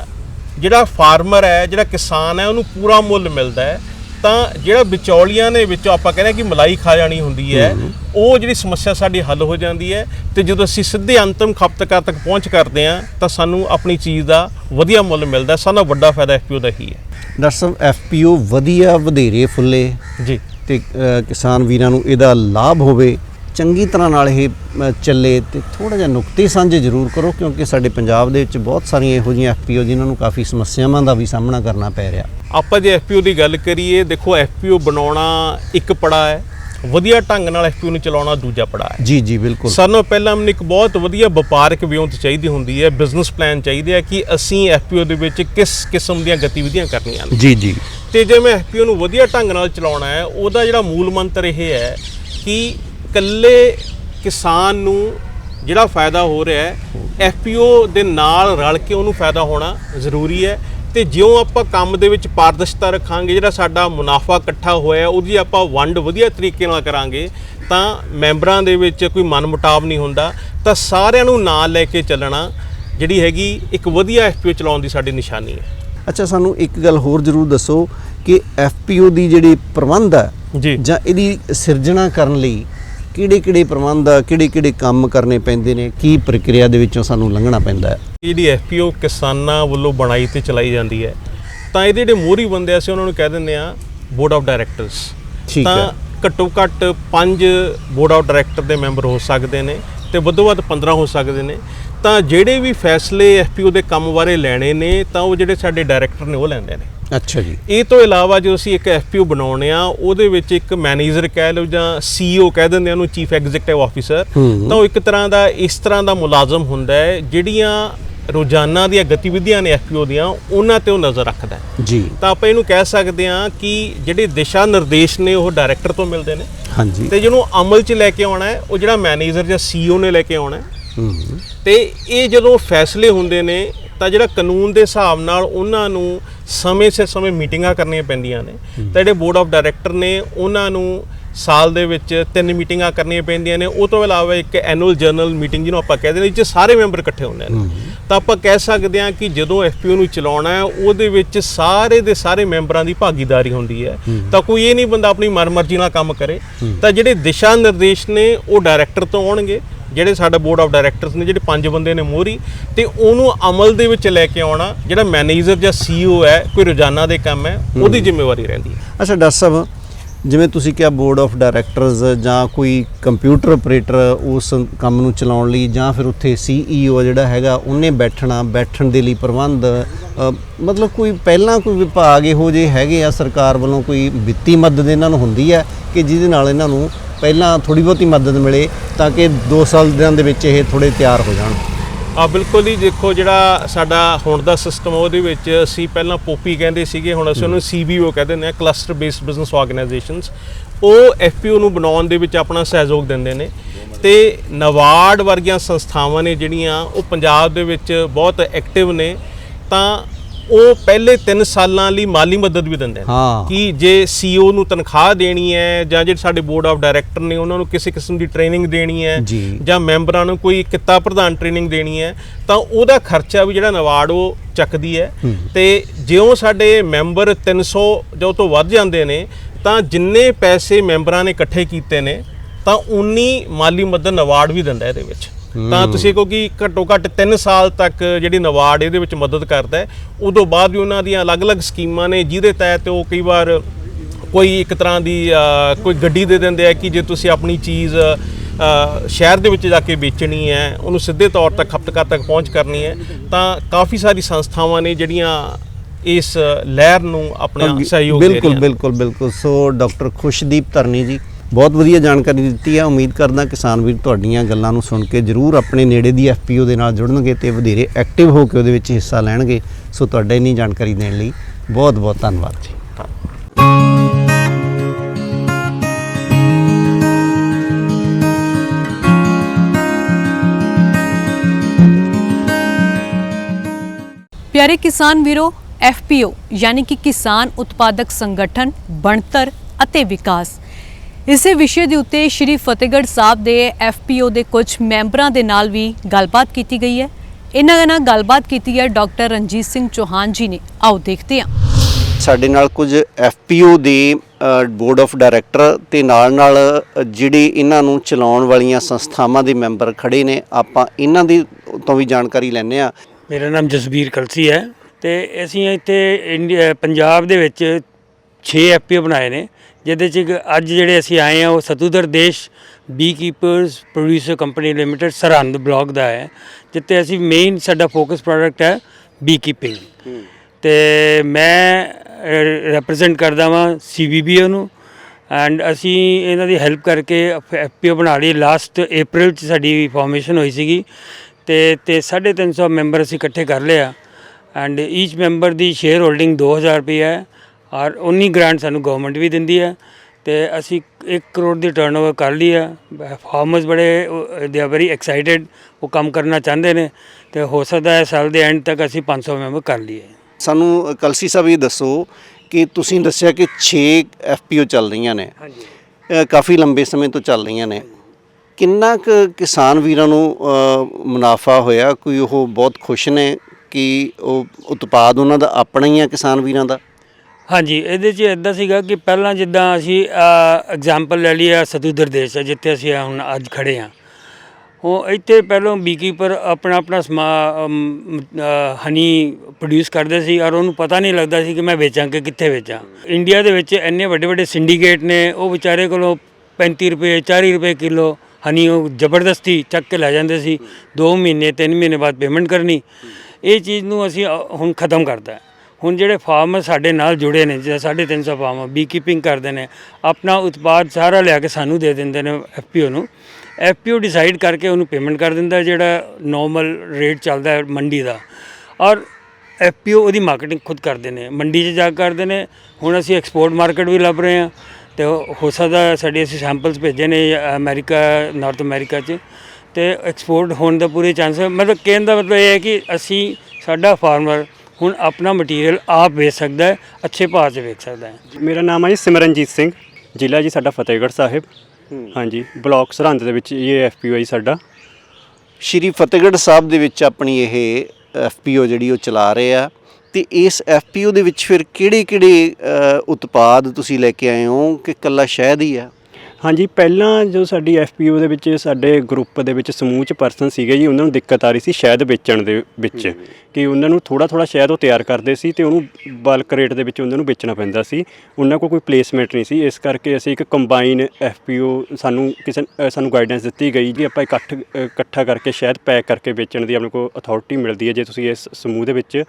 ਜਿਹੜਾ ਫਾਰਮਰ ਹੈ ਜਿਹੜਾ ਕਿਸਾਨ ਹੈ ਉਹਨੂੰ ਪੂਰਾ ਮੁੱਲ ਮਿਲਦਾ ਹੈ। ਤਾਂ ਜਿਹੜਾ ਵਿਚੌਲੀਆਂ ਨੇ ਵਿੱਚੋਂ ਆਪਾਂ ਕਹਿੰਦੇ ਕਿ ਮਲਾਈ ਖਾ ਜਾਣੀ ਹੁੰਦੀ ਹੈ ਉਹ ਜਿਹੜੀ ਸਮੱਸਿਆ ਸਾਡੀ ਹੱਲ ਹੋ ਜਾਂਦੀ ਹੈ ਤੇ ਜਦੋਂ ਅਸੀਂ ਸਿੱਧੇ ਅੰਤਮ ਖਪਤਕਾਰ ਤੱਕ ਪਹੁੰਚ ਕਰਦੇ ਹਾਂ ਤਾਂ ਸਾਨੂੰ ਆਪਣੀ ਚੀਜ਼ ਦਾ ਵਧੀਆ ਮੁੱਲ ਮਿਲਦਾ। ਸਾਡਾ ਵੱਡਾ ਫਾਇਦਾ ਐਫਪੀਓ ਦਾ ਹੀ ਹੈ। ਡਾਕਟਰ ਸਾਹਿਬ ਐਫਪੀਓ ਵਧੀਆ ਵਧੇਰੇ ਫੁੱਲੇ ਜੀ। ਤੇ ਕਿਸਾਨ ਵੀਰਾਂ ਨੂੰ ਇਹਦਾ ਲਾਭ ਹੋਵੇ ਚੰਗੀ ਤਰ੍ਹਾਂ ਨਾਲ ਇਹ ਚੱਲੇ ਤੇ ਥੋੜਾ ਜਿਹਾ ਨੁਕਤੇ ਸਾਂਝੇ ਜ਼ਰੂਰ ਕਰੋ ਕਿਉਂਕਿ ਸਾਡੇ ਪੰਜਾਬ ਦੇ ਵਿੱਚ ਬਹੁਤ ਸਾਰੀਆਂ ਇਹੋ ਜਿਹੀਆਂ ਐਫਪੀਓ ਜਿਨ੍ਹਾਂ ਨੂੰ ਕਾਫੀ ਸਮੱਸਿਆਵਾਂ ਦਾ ਵੀ ਸਾਹਮਣਾ ਕਰਨਾ ਪੈ ਰਿਹਾ। ਆਪਾਂ ਜੇ ਐਫਪੀਓ ਦੀ ਗੱਲ ਕਰੀਏ ਦੇਖੋ ਐਫਪੀਓ ਬਣਾਉਣਾ ਇੱਕ ਪੜਾ ਹੈ ਵਧੀਆ ਢੰਗ ਨਾਲ ਐਫਪੀਓ ਨੂੰ ਚਲਾਉਣਾ ਦੂਜਾ ਪੜਾ ਹੈ। ਜੀ ਜੀ ਬਿਲਕੁਲ। ਸਾਨੂੰ ਪਹਿਲਾਂ ਮੈਨੂੰ ਇੱਕ ਬਹੁਤ ਵਧੀਆ ਵਪਾਰਕ ਵਿਉਂਤ ਚਾਹੀਦੀ ਹੁੰਦੀ ਹੈ ਬਿਜ਼ਨਸ ਪਲਾਨ ਚਾਹੀਦਾ ਹੈ ਕਿ ਅਸੀਂ ਐਫਪੀਓ ਦੇ ਵਿੱਚ ਕਿਸ ਕਿਸਮ ਦੀਆਂ ਗਤੀਵਿਧੀਆਂ ਕਰਨੀਆਂ ਨੇ। ਜੀ ਜੀ। ਤੇ ਜੇ ਮੈਂ ਐਫਪੀਓ ਨੂੰ ਵਧੀਆ ਢੰਗ ਨਾਲ ਚਲਾਉਣਾ ਹੈ ਉਹਦਾ ਜਿਹੜਾ ਮੂਲ ਮੰਤਰ ਇਹ ਹੈ ਕਿ ਇਕੱਲੇ ਕਿਸਾਨ ਨੂੰ ਜਿਹੜਾ ਫਾਇਦਾ ਹੋ ਰਿਹਾ ਹੈ ਐਫਪੀਓ ਦੇ ਨਾਲ ਰਲ ਕੇ ਉਹਨੂੰ ਫਾਇਦਾ ਹੋਣਾ ਜ਼ਰੂਰੀ ਹੈ ਤੇ ਜਿਉਂ ਆਪਾਂ ਕੰਮ ਦੇ ਵਿੱਚ ਪਾਰਦਰਸ਼ਤਾ ਰੱਖਾਂਗੇ ਜਿਹੜਾ ਸਾਡਾ ਮੁਨਾਫਾ ਇਕੱਠਾ ਹੋਇਆ ਉਹਦੀ ਆਪਾਂ ਵੰਡ ਵਧੀਆ ਤਰੀਕੇ ਨਾਲ ਕਰਾਂਗੇ ਤਾਂ ਮੈਂਬਰਾਂ ਦੇ ਵਿੱਚ ਕੋਈ ਮਨਮੁਟਾਵ ਨਹੀਂ ਹੁੰਦਾ ਤਾਂ ਸਾਰਿਆਂ ਨੂੰ ਨਾਲ ਲੈ ਕੇ ਚੱਲਣਾ ਜਿਹੜੀ ਹੈਗੀ ਇੱਕ ਵਧੀਆ ਐਫਪੀਓ ਚਲਾਉਣ ਦੀ ਸਾਡੀ ਨਿਸ਼ਾਨੀ ਹੈ। ਅੱਛਾ ਸਾਨੂੰ ਇੱਕ ਗੱਲ ਹੋਰ ਜ਼ਰੂਰ ਦੱਸੋ ਕਿ ਐਫਪੀਓ ਦੀ ਜਿਹੜੀ ਪ੍ਰਬੰਧ ਹੈ ਜੀ। ਜਾਂ ਇਹਦੀ ਸਿਰਜਣਾ ਕਰਨ ਲਈ ਕਿਹੜੇ ਕਿਹੜੇ ਪ੍ਰਬੰਧ ਆ ਕਿਹੜੇ ਕਿਹੜੇ ਕੰਮ ਕਰਨੇ ਪੈਂਦੇ ਨੇ? ਕੀ ਪ੍ਰਕਿਰਿਆ ਦੇ ਵਿੱਚੋਂ ਸਾਨੂੰ ਲੰਘਣਾ ਪੈਂਦਾ ਹੈ? ਜਿਹੜੀ ਐਫਪੀਓ ਕਿਸਾਨਾਂ ਵੱਲੋਂ ਬਣਾਈ ਤੇ ਚਲਾਈ ਜਾਂਦੀ ਹੈ ਤਾਂ ਇਹਦੇ ਜਿਹੜੇ ਮੋਹਰੀ ਬੰਦੇ ਆ ਅਸੀਂ ਉਹਨਾਂ ਨੂੰ ਕਹਿ ਦਿੰਦੇ ਆ ਬੋਰਡ ਆਫ ਡਾਇਰੈਕਟਰਸ ਠੀਕ ਤਾਂ ਹੈ। ਘੱਟੋ ਘੱਟ 5 ਬੋਰਡ ਆਫ ਡਾਇਰੈਕਟਰ ਦੇ ਮੈਂਬਰ ਹੋ ਸਕਦੇ ਨੇ ਤੇ ਵੱਧੋ ਵੱਧ 15 ਹੋ ਸਕਦੇ ਨੇ। ਤਾਂ ਜਿਹੜੇ ਵੀ ਫੈਸਲੇ ਐਫਪੀਓ ਦੇ ਕੰਮ ਬਾਰੇ ਲੈਣੇ ਨੇ ਤਾਂ ਉਹ ਜਿਹੜੇ ਸਾਡੇ ਡਾਇਰੈਕਟਰ ਨੇ ਉਹ ਲੈਂਦੇ ਨੇ। ਅੱਛਾ ਜੀ। ਇਹ ਤੋਂ ਇਲਾਵਾ ਜੋ ਅਸੀਂ ਇੱਕ ਐਫਪੀਓ ਬਣਾਉਣੇ ਆ ਉਹਦੇ ਵਿੱਚ ਇੱਕ ਮੈਨੇਜਰ ਕਹਿ ਲਓ ਜਾਂ ਸੀਈਓ ਕਹਿ ਦਿੰਦੇ ਆ ਉਹਨੂੰ ਚੀਫ ਐਗਜ਼ੀਕਟਿਵ ਆਫੀਸਰ। ਤਾਂ ਉਹ ਇੱਕ ਤਰ੍ਹਾਂ ਦਾ ਇਸ ਤਰ੍ਹਾਂ ਦਾ ਮੁਲਾਜ਼ਮ ਹੁੰਦਾ ਹੈ ਜਿਹੜੀਆਂ ਰੋਜ਼ਾਨਾ ਦੀਆਂ ਗਤੀਵਿਧੀਆਂ ਨੇ ਐਫਪੀਓ ਦੀਆਂ ਉਹਨਾਂ ਤੇ ਉਹ ਨਜ਼ਰ ਰੱਖਦਾ ਜੀ। ਤਾਂ ਆਪਾਂ ਇਹਨੂੰ ਕਹਿ ਸਕਦੇ ਹਾਂ ਕਿ ਜਿਹੜੇ ਦਿਸ਼ਾ ਨਿਰਦੇਸ਼ ਨੇ ਉਹ ਡਾਇਰੈਕਟਰ ਤੋਂ ਮਿਲਦੇ ਨੇ। ਹਾਂਜੀ। ਤੇ ਜਿਹਨੂੰ ਅਮਲ 'ਚ ਲੈ ਕੇ ਆਉਣਾ ਹੈ ਉਹ ਜਿਹੜਾ ਮੈਨੇਜਰ ਜਾਂ ਸੀਈਓ ਨੇ ਲੈ ਕੇ ਆਉਣਾ ਤੇ ਇਹ ਜਦੋਂ ਫੈਸਲੇ ਹੁੰਦੇ ਨੇ ਤਾਂ ਜਿਹੜਾ ਕਾਨੂੰਨ ਦੇ ਹਿਸਾਬ ਨਾਲ ਉਹਨਾਂ ਨੂੰ ਸਮੇਂ ਸਿਰ ਸਮੇਂ ਮੀਟਿੰਗਾਂ ਕਰਨੀਆਂ ਪੈਂਦੀਆਂ ਨੇ। ਤਾਂ ਜਿਹੜੇ ਬੋਰਡ ਆਫ ਡਾਇਰੈਕਟਰ ਨੇ ਉਹਨਾਂ ਨੂੰ ਸਾਲ ਦੇ ਵਿੱਚ ਤਿੰਨ ਮੀਟਿੰਗਾਂ ਕਰਨੀਆਂ ਪੈਂਦੀਆਂ ਨੇ। ਉਹ ਤੋਂ ਇਲਾਵਾ ਇੱਕ ਐਨੂਅਲ ਜਰਨਲ ਮੀਟਿੰਗ ਜਿਹਨੂੰ ਆਪਾਂ ਕਹਿੰਦੇ ਨੇ ਜਿਸ 'ਚ ਸਾਰੇ ਮੈਂਬਰ ਇਕੱਠੇ ਹੁੰਦੇ ਨੇ। ਤਾਂ ਆਪਾਂ ਕਹਿ ਸਕਦੇ ਹਾਂ ਕਿ ਜਦੋਂ ਐਫਪੀਓ ਨੂੰ ਚਲਾਉਣਾ ਹੈ ਉਹਦੇ ਵਿੱਚ ਸਾਰੇ ਦੇ ਸਾਰੇ ਮੈਂਬਰਾਂ ਦੀ ਭਾਗੀਦਾਰੀ ਹੁੰਦੀ ਹੈ। ਤਾਂ ਕੋਈ ਇਹ ਨਹੀਂ ਬੰਦਾ ਆਪਣੀ ਮਨਮਰਜ਼ੀ ਨਾਲ ਕੰਮ ਕਰੇ। ਤਾਂ ਜਿਹੜੇ ਦਿਸ਼ਾ ਨਿਰਦੇਸ਼ ਨੇ ਉਹ ਡਾਇਰੈਕਟਰ ਤੋਂ ਆਉਣਗੇ। ਜਿਹੜੇ ਸਾਡਾ ਬੋਰਡ ਆਫ ਡਾਇਰੈਕਟਰਸ ਨੇ ਜਿਹੜੇ ਪੰਜ ਬੰਦੇ ਨੇ ਮੋਹਰੀ ਤੇ ਉਹਨੂੰ ਅਮਲ ਦੇ ਵਿੱਚ ਲੈ ਕੇ ਆਉਣਾ ਜਿਹੜਾ ਮੈਨੇਜਰ ਜਾਂ ਸੀਈਓ ਹੈ ਕੋਈ ਰੋਜ਼ਾਨਾ ਦੇ ਕੰਮ ਹੈ ਉਹਦੀ ਜ਼ਿੰਮੇਵਾਰੀ ਰਹਿੰਦੀ ਹੈ। ਅੱਛਾ ਡਾਕਟਰ ਸਾਹਿਬ ਜਿਵੇਂ ਤੁਸੀਂ ਕਿਹਾ ਬੋਰਡ ਆਫ ਡਾਇਰੈਕਟਰਸ ਜਾਂ ਕੋਈ ਕੰਪਿਊਟਰ ਆਪਰੇਟਰ ਉਸ ਕੰਮ ਨੂੰ ਚਲਾਉਣ ਲਈ ਜਾਂ ਫਿਰ ਉੱਥੇ ਸੀਈਓ ਜਿਹੜਾ ਹੈਗਾ, ਉਹਨੇ ਬੈਠਣਾ, ਬੈਠਣ ਦੇ ਲਈ ਪ੍ਰਬੰਧ ਮਤਲਬ ਕੋਈ ਪਹਿਲਾਂ ਕੋਈ ਵਿਭਾਗ ਇਹੋ ਜਿਹੇ ਹੈਗੇ ਆ ਸਰਕਾਰ ਵੱਲੋਂ ਕੋਈ ਵਿੱਤੀ ਮਦਦ ਇਹਨਾਂ ਨੂੰ ਹੁੰਦੀ ਹੈ ਕਿ ਜਿਹਦੇ ਨਾਲ ਇਹਨਾਂ ਨੂੰ ਪਹਿਲਾਂ ਥੋੜੀ ਬਹੁਤੀ ਮਦਦ ਮਿਲੇ ਤਾਂ ਕਿ 2 ਸਾਲ ਦਿਨਾਂ ਦੇ ਵਿੱਚ ਇਹ ਥੋੜੇ ਤਿਆਰ ਹੋ ਜਾਣ? ਆ, ਬਿਲਕੁਲ ਹੀ ਦੇਖੋ ਜਿਹੜਾ ਸਾਡਾ ਹੁਣ ਦਾ ਸਿਸਟਮ ਉਹਦੇ ਵਿੱਚ ਅਸੀਂ ਪਹਿਲਾਂ ਪੋਪੀ ਕਹਿੰਦੇ ਸੀਗੇ, ਹੁਣ ਅਸੀਂ ਉਹਨੂੰ ਸੀਬੀਓ ਕਹਿੰਦੇ ਨੇ ਕਲਸਟਰ ਬੇਸਡ ਬਿਜ਼ਨਸ ਆਰਗੇਨਾਈਜੇਸ਼ਨਸ ਉਹ ਐਫਪੀਓ ਨੂੰ ਬਣਾਉਣ ਦੇ ਵਿੱਚ ਆਪਣਾ ਸਹਿਯੋਗ ਦਿੰਦੇ ਨੇ। ਤੇ ਨਵਾਰਡ ਵਰਗੀਆਂ ਸੰਸਥਾਵਾਂ ਨੇ ਜਿਹੜੀਆਂ, ਉਹ ਪੰਜਾਬ ਦੇ ਵਿੱਚ ਬਹੁਤ ਐਕਟਿਵ ਨੇ। ਤਾਂ ਉਹ ਪਹਿਲੇ 3 ਸਾਲਾਂ ਲਈ ਮਾਲੀ ਮਦਦ ਵੀ ਦਿੰਦੇ ਨੇ ਹਾਂ। ਕਿ ਜੇ ਸੀਓ ਨੂੰ ਤਨਖਾਹ ਦੇਣੀ ਹੈ ਜਾਂ ਜਿਹੜੇ ਸਾਡੇ ਬੋਰਡ ਆਫ ਡਾਇਰੈਕਟਰ ਨੇ ਉਹਨਾਂ ਨੂੰ ਕਿਸੇ ਕਿਸਮ ਦੀ ਟ੍ਰੇਨਿੰਗ ਦੇਣੀ ਹੈ ਜੀ। ਜਾਂ ਮੈਂਬਰਾਂ ਨੂੰ ਕੋਈ ਕਿੱਤਾ ਪ੍ਰਧਾਨ ਟ੍ਰੇਨਿੰਗ ਦੇਣੀ ਹੈ ਤਾਂ ਉਹਦਾ ਖਰਚਾ ਵੀ ਜਿਹੜਾ ਨਵਾਰਡ ਉਹ ਚੱਕਦੀ ਹੈ ਤੇ ਜਿਉਂ ਸਾਡੇ ਮੈਂਬਰ 300 ਜੋ ਤੋਂ ਵੱਧ ਜਾਂਦੇ ਨੇ ਤਾਂ ਜਿੰਨੇ ਪੈਸੇ ਮੈਂਬਰਾਂ ਨੇ ਇਕੱਠੇ ਕੀਤੇ ਨੇ ਤਾਂ ਉਨੀ ਮਾਲੀ ਮਦਦ ਨਵਾਰਡ ਵੀ ਦਿੰਦਾ ਇਹਦੇ ਵਿੱਚ ਤਾਂ ਤੁਸੀਂ ਕਹੋ ਕਿ ਘੱਟੋ ਘੱਟ 3 ਸਾਲ ਤੱਕ ਜਿਹੜੀ ਨਵਾਰਡ ਇਹਦੇ ਵਿੱਚ ਮਦਦ ਕਰਦਾ ਹੈ ਉਦੋਂ ਬਾਅਦ ਵੀ ਉਹਨਾਂ ਦੀਆਂ ਅਲੱਗ-ਅਲੱਗ ਸਕੀਮਾਂ ਨੇ ਜਿਹਦੇ ਤਹਿਤ ਉਹ ਕਈ ਵਾਰ ਕੋਈ ਇੱਕ ਤਰ੍ਹਾਂ ਦੀ ਕੋਈ ਗੱਡੀ ਦੇ ਦਿੰਦੇ ਆ ਕਿ ਜੇ ਤੁਸੀਂ ਆਪਣੀ ਚੀਜ਼ ਸ਼ਹਿਰ ਦੇ ਵਿੱਚ ਜਾ ਕੇ ਵੇਚਣੀ ਹੈ ਉਹਨੂੰ ਸਿੱਧੇ ਤੌਰ ਤੱਕ ਖਪਤਕਾਰ ਤੱਕ ਪਹੁੰਚ ਕਰਨੀ ਹੈ ਤਾਂ ਕਾਫੀ ਸਾਰੀ ਸੰਸਥਾਵਾਂ ਨੇ ਜਿਹੜੀਆਂ ਇਸ ਲਹਿਰ ਨੂੰ ਆਪਣਾ ਸਹਿਯੋਗ ਦੇ ਬਿਲਕੁਲ ਬਿਲਕੁਲ ਬਿਲਕੁਲ। ਸੋ ਡਾਕਟਰ ਖੁਸ਼ਦੀਪ ਧਰਨੀ ਜੀ ਬਹੁਤ ਵਧੀਆ ਜਾਣਕਾਰੀ ਦਿੱਤੀ ਹੈ ਉਮੀਦ ਕਰਦਾ ਕਿਸਾਨ ਵੀਰ ਤੁਹਾਡੀਆਂ ਗੱਲਾਂ ਨੂੰ ਸੁਣ ਕੇ ਜਰੂਰ ਆਪਣੇ ਨੇੜੇ ਦੀ ਐਫਪੀਓ ਦੇ ਨਾਲ ਜੁੜਨਗੇ ਤੇ ਵਧੇਰੇ ਐਕਟਿਵ ਹੋ ਕੇ ਉਹਦੇ ਵਿੱਚ ਹਿੱਸਾ ਲੈਣਗੇ। ਸੋ ਤੁਹਾਡੇ ਇੰਨੀ ਜਾਣਕਾਰੀ ਦੇਣ ਲਈ ਬਹੁਤ ਬਹੁਤ ਧੰਨਵਾਦ ਜੀ। ਪਿਆਰੇ ਕਿਸਾਨ ਵੀਰੋ FPO ਯਾਨੀ ਕਿ ਕਿਸਾਨ ਉਤਪਾਦਕ ਸੰਗਠਨ ਬਣਤਰ ਅਤੇ ਵਿਕਾਸ। ਇਸੇ ਵਿਸ਼ੇ ਦੇ ਉੱਤੇ ਸ਼੍ਰੀ ਫਤਿਹਗੜ੍ਹ ਸਾਹਿਬ ਦੇ FPO ਦੇ ਕੁਝ ਮੈਂਬਰਾਂ ਦੇ ਨਾਲ ਵੀ ਗੱਲਬਾਤ ਕੀਤੀ ਗਈ ਹੈ। ਇਹਨਾਂ ਨਾਲ ਗੱਲਬਾਤ ਕੀਤੀ ਹੈ ਡਾਕਟਰ ਰਣਜੀਤ ਸਿੰਘ ਚੌਹਾਨ ਜੀ ਨੇ। ਆਓ ਦੇਖਦੇ ਹਾਂ। ਸਾਡੇ ਨਾਲ ਕੁਝ ਐਫਪੀਓ ਦੇ ਬੋਰਡ ਆਫ ਡਾਇਰੈਕਟਰ ਤੇ ਨਾਲ ਨਾਲ ਜਿਹੜੇ ਇਹਨਾਂ ਨੂੰ ਚਲਾਉਣ ਵਾਲੀਆਂ ਸੰਸਥਾਵਾਂ ਦੇ ਮੈਂਬਰ ਖੜੇ ਨੇ। ਆਪਾਂ ਇਹਨਾਂ ਦੀ ਤੋਂ ਵੀ ਜਾਣਕਾਰੀ ਲੈਣੇ ਆ ਮੇਰਾ ਨਾਮ ਜਸਬੀਰ ਕਲਸੀ ਹੈ ਤੇ ਅਸੀਂ ਇੱਥੇ ਪੰਜਾਬ ਦੇ ਵਿੱਚ 6 ਐਫਪੀਓ ਬਣਾਏ ਨੇ। ਜਿਹਦੇ ਚ ਇੱਕ ਅੱਜ ਜਿਹੜੇ ਅਸੀਂ ਆਏ ਆ ਉਹ ਸਤੂਦਰ ਦੇਸ਼ bee keepers producer company limited Sirhind block ਦਾ ਹੈ ਜਿੱਥੇ ਅਸੀਂ ਮੇਨ ਸਾਡਾ ਫੋਕਸ ਪ੍ਰੋਡਕਟ ਹੈ ਬੀ ਕੀਪਿੰਗ ਤੇ ਮੈਂ ਰਿਪਰੈਜ਼ੈਂਟ ਕਰਦਾ ਵਾਂ ਸੀਬੀਬੀਓ ਨੂੰ ਐਂਡ ਅਸੀਂ ਇਹਨਾਂ ਦੀ ਹੈਲਪ ਕਰਕੇ ਐਫਪੀਓ ਬਣਾ ਲਈ। ਲਾਸਟ April ਚ ਸਾਡੀ ਫਾਰਮੇਸ਼ਨ ਹੋਈ ਸੀਗੀ ਤੇ ਤੇ 350 ਮੈਂਬਰ ਅਸੀਂ ਇਕੱਠੇ ਕਰ ਲਿਆ ਐਂਡ ਈਚ ਮੈਂਬਰ ਦੀ ਸ਼ੇਅਰ ਹੋਲਡਿੰਗ 2000 ਰੁਪਏ ਹੈ। ਔਰ ਉਨੀ ਗ੍ਰਾਂਟ ਸਾਨੂੰ ਗਵਰਨਮੈਂਟ ਵੀ ਦਿੰਦੀ ਹੈ ਤੇ ਅਸੀਂ 1 ਕਰੋੜ ਦੀ ਟਰਨਓਵਰ ਕਰ ਲਈ ਹੈ। ਫਾਰਮਰਸ ਬੜੇ ਦੇ ਆਰ ਵੈਰੀ ਐਕਸਾਈਟਿਡ ਉਹ ਕੰਮ ਕਰਨਾ ਚਾਹੁੰਦੇ ਨੇ ਤੇ ਹੋ ਸਕਦਾ ਹੈ ਸਾਲ ਦੇ ਐਂਡ ਤੱਕ ਅਸੀਂ 500 ਮੈਂਬਰ ਕਰ ਲਈਏ। ਸਾਨੂੰ ਕਲਸੀ ਸਾਹਿਬ ਇਹ ਦੱਸੋ ਕਿ ਤੁਸੀਂ ਦੱਸਿਆ ਕਿ 6 ਐਫਪੀਓ ਚੱਲ ਰਹੀਆਂ ਨੇ। ਹਾਂਜੀ। ਕਾਫੀ ਲੰਬੇ ਸਮੇਂ ਤੋਂ ਚੱਲ ਰਹੀਆਂ ਨੇ। ਕਿੰਨਾ ਕੁ ਕਿਸਾਨ ਵੀਰਾਂ ਨੂੰ ਮੁਨਾਫਾ ਹੋਇਆ? ਕੋਈ ਉਹ ਬਹੁਤ ਖੁਸ਼ ਨੇ ਕਿ ਉਹ ਉਤਪਾਦ ਉਹਨਾਂ ਦਾ ਆਪਣਾ ਹੀ ਹੈ ਕਿਸਾਨ ਵੀਰਾਂ ਦਾ? ਹਾਂਜੀ, ਇਹਦੇ 'ਚ ਇਦਾਂ ਸੀਗਾ ਕਿ ਪਹਿਲਾਂ ਜਿੱਦਾਂ ਅਸੀਂ ਐਗਜ਼ਾਮਪਲ ਲੈ ਲਈ ਆ ਸਤੂਦਰ ਦੇਸ਼ ਹੈ ਜਿੱਥੇ ਅਸੀਂ ਹੁਣ ਅੱਜ ਖੜੇ ਹਾਂ ਉਹ ਇੱਥੇ ਪਹਿਲਾਂ ਬੀਕੀਪਰ ਆਪਣਾ ਆਪਣਾ ਸਮਾ ਹਨੀ ਪ੍ਰੋਡਿਊਸ ਕਰਦੇ ਸੀ ਔਰ ਉਹਨੂੰ ਪਤਾ ਨਹੀਂ ਲੱਗਦਾ ਸੀ ਕਿ ਮੈਂ ਵੇਚਾਂ ਕਿ ਕਿੱਥੇ ਵੇਚਾਂ। ਇੰਡੀਆ ਦੇ ਵਿੱਚ ਇੰਨੇ ਵੱਡੇ ਵੱਡੇ ਸਿੰਡੀਕੇਟ ਨੇ, ਉਹ ਵਿਚਾਰੇ ਕੋਲੋਂ 35 ਰੁਪਏ 40 ਰੁਪਏ ਕਿਲੋ ਹਨੀ ਉਹ ਜ਼ਬਰਦਸਤੀ ਚੱਕ ਕੇ ਲੈ ਜਾਂਦੇ ਸੀ। 2 ਮਹੀਨੇ 3 ਮਹੀਨੇ ਬਾਅਦ ਪੇਮੈਂਟ ਕਰਨੀ। ਇਹ ਚੀਜ਼ ਨੂੰ ਅਸੀਂ ਹੁਣ ਖਤਮ ਕਰਦਾ ਹੁਣ ਜਿਹੜੇ ਫਾਰਮਰ ਸਾਡੇ ਨਾਲ ਜੁੜੇ ਨੇ ਜਿਹੜਾ 350 ਫਾਰਮਰ ਬੀ ਕੀਪਿੰਗ ਕਰਦੇ ਨੇ, ਆਪਣਾ ਉਤਪਾਦ ਸਾਰਾ ਲਿਆ ਕੇ ਸਾਨੂੰ ਦੇ ਦਿੰਦੇ ਨੇ ਐਫਪੀਓ ਨੂੰ। ਐਫਪੀਓ ਡਿਸਾਈਡ ਕਰਕੇ ਉਹਨੂੰ ਪੇਮੈਂਟ ਕਰ ਦਿੰਦਾ ਜਿਹੜਾ ਨਾਰਮਲ ਰੇਟ ਚੱਲਦਾ ਹੈ ਮੰਡੀ ਦਾ। ਔਰ ਐਫਪੀਓ ਉਹਦੀ ਮਾਰਕੀਟਿੰਗ ਖੁਦ ਕਰਦੇ ਨੇ, ਮੰਡੀ 'ਚ ਜਾ ਕਰਦੇ ਨੇ। ਹੁਣ ਅਸੀਂ ਐਕਸਪੋਰਟ ਮਾਰਕੀਟ ਵੀ ਲੱਭ ਰਹੇ ਹਾਂ, ਤੇ ਹੋ ਸਕਦਾ ਸਾਡੇ ਅਸੀਂ ਸੈਂਪਲਸ ਭੇਜੇ ਨੇ ਅਮਰੀਕਾ ਨਾਰਥ ਅਮਰੀਕਾ 'ਚ। ਤੇ ਐਕਸਪੋਰਟ ਹੋਣ ਦਾ ਪੂਰੇ ਚਾਂਸ ਹੈ। ਮਤਲਬ ਕਹਿਣ ਦਾ ਮਤਲਬ ਇਹ ਹੈ ਕਿ ਅਸੀਂ ਸਾਡਾ ਫਾਰਮਰ ਹੁਣ ਆਪਣਾ ਮਟੀਰੀਅਲ ਆਪ ਵੇਚ ਸਕਦਾ ਹੈ ਅੱਛੇ ਭਾਅ 'ਚ ਵੇਚ ਸਕਦਾ ਹੈ। ਮੇਰਾ ਨਾਮ ਹੈ ਜੀ ਸਿਮਰਨਜੀਤ ਸਿੰਘ। ਜ਼ਿਲ੍ਹਾ ਜੀ ਸਾਡਾ ਫਤਿਹਗੜ੍ਹ ਸਾਹਿਬ। ਹਾਂਜੀ ਬਲਾਕ ਸਰਹੰਦ ਦੇ ਵਿੱਚ ਇਹ ਐਫਪੀਓ ਹੈ ਜੀ ਸਾਡਾ। ਸ਼੍ਰੀ ਫਤਿਹਗੜ੍ਹ ਸਾਹਿਬ ਦੇ ਵਿੱਚ ਆਪਣੀ ਇਹ ਐਫਪੀਓ ਜਿਹੜੀ ਉਹ ਚਲਾ ਰਹੇ ਆ। ਤੇ ਇਸ ਐਫਪੀਓ ਦੇ ਵਿੱਚ ਫਿਰ ਕਿਹੜੇ ਕਿਹੜੇ ਉਤਪਾਦ ਤੁਸੀਂ ਲੈ ਕੇ ਆਏ ਹੋ ਕਿ ਕੱਲਾ ਸ਼ਹਿਦ ਹੀ ਆ? ਹਾਂਜੀ ਪਹਿਲਾਂ ਜੋ ਸਾਡੀ ਐਫਪੀਓ ਦੇ ਵਿੱਚ ਸਾਡੇ ਗਰੁੱਪ ਦੇ ਵਿੱਚ ਸਮੂਹ ਚ ਪਰਸਨ ਸੀਗੇ ਜੀ ਉਹਨਾਂ ਨੂੰ ਦਿੱਕਤ ਆ ਰਹੀ ਸੀ ਸ਼ਹਿਦ ਵੇਚਣ ਦੇ ਵਿੱਚ ਕਿ ਉਹਨਾਂ ਨੂੰ ਥੋੜਾ ਥੋੜਾ ਸ਼ਹਿਦ ਉਹ ਤਿਆਰ ਕਰਦੇ ਸੀ ਤੇ ਉਹਨੂੰ ਬਲਕ ਰੇਟ ਦੇ ਵਿੱਚ ਉਹਨਾਂ ਨੂੰ ਵੇਚਣਾ ਪੈਂਦਾ ਸੀ। ਉਹਨਾਂ ਕੋਲ ਕੋਈ ਪਲੇਸਮੈਂਟ ਨਹੀਂ ਸੀ। ਇਸ ਕਰਕੇ ਅਸੀਂ ਇੱਕ ਕੰਬਾਈਨ ਐਫਪੀਓ ਸਾਨੂੰ ਕਿਸੇ ਅ, ਸਾਨੂੰ ਗਾਈਡੈਂਸ ਦਿੱਤੀ ਗਈ ਜੀ ਆਪਾਂ ਇਕੱਠ ਅ, ਇਕੱਠਾ ਕਰਕੇ ਸ਼ਹਿਦ ਪੈਕ ਕਰਕੇ ਵੇਚਣ ਦੀ ਆਪਣੇ ਕੋਲ ਅਥਾਰਟੀ ਮਿਲਦੀ ਹੈ। ਜੇ ਤੁਸੀਂ ਇਸ ਸਮੂਹ ਦੇ ਵਿੱਚ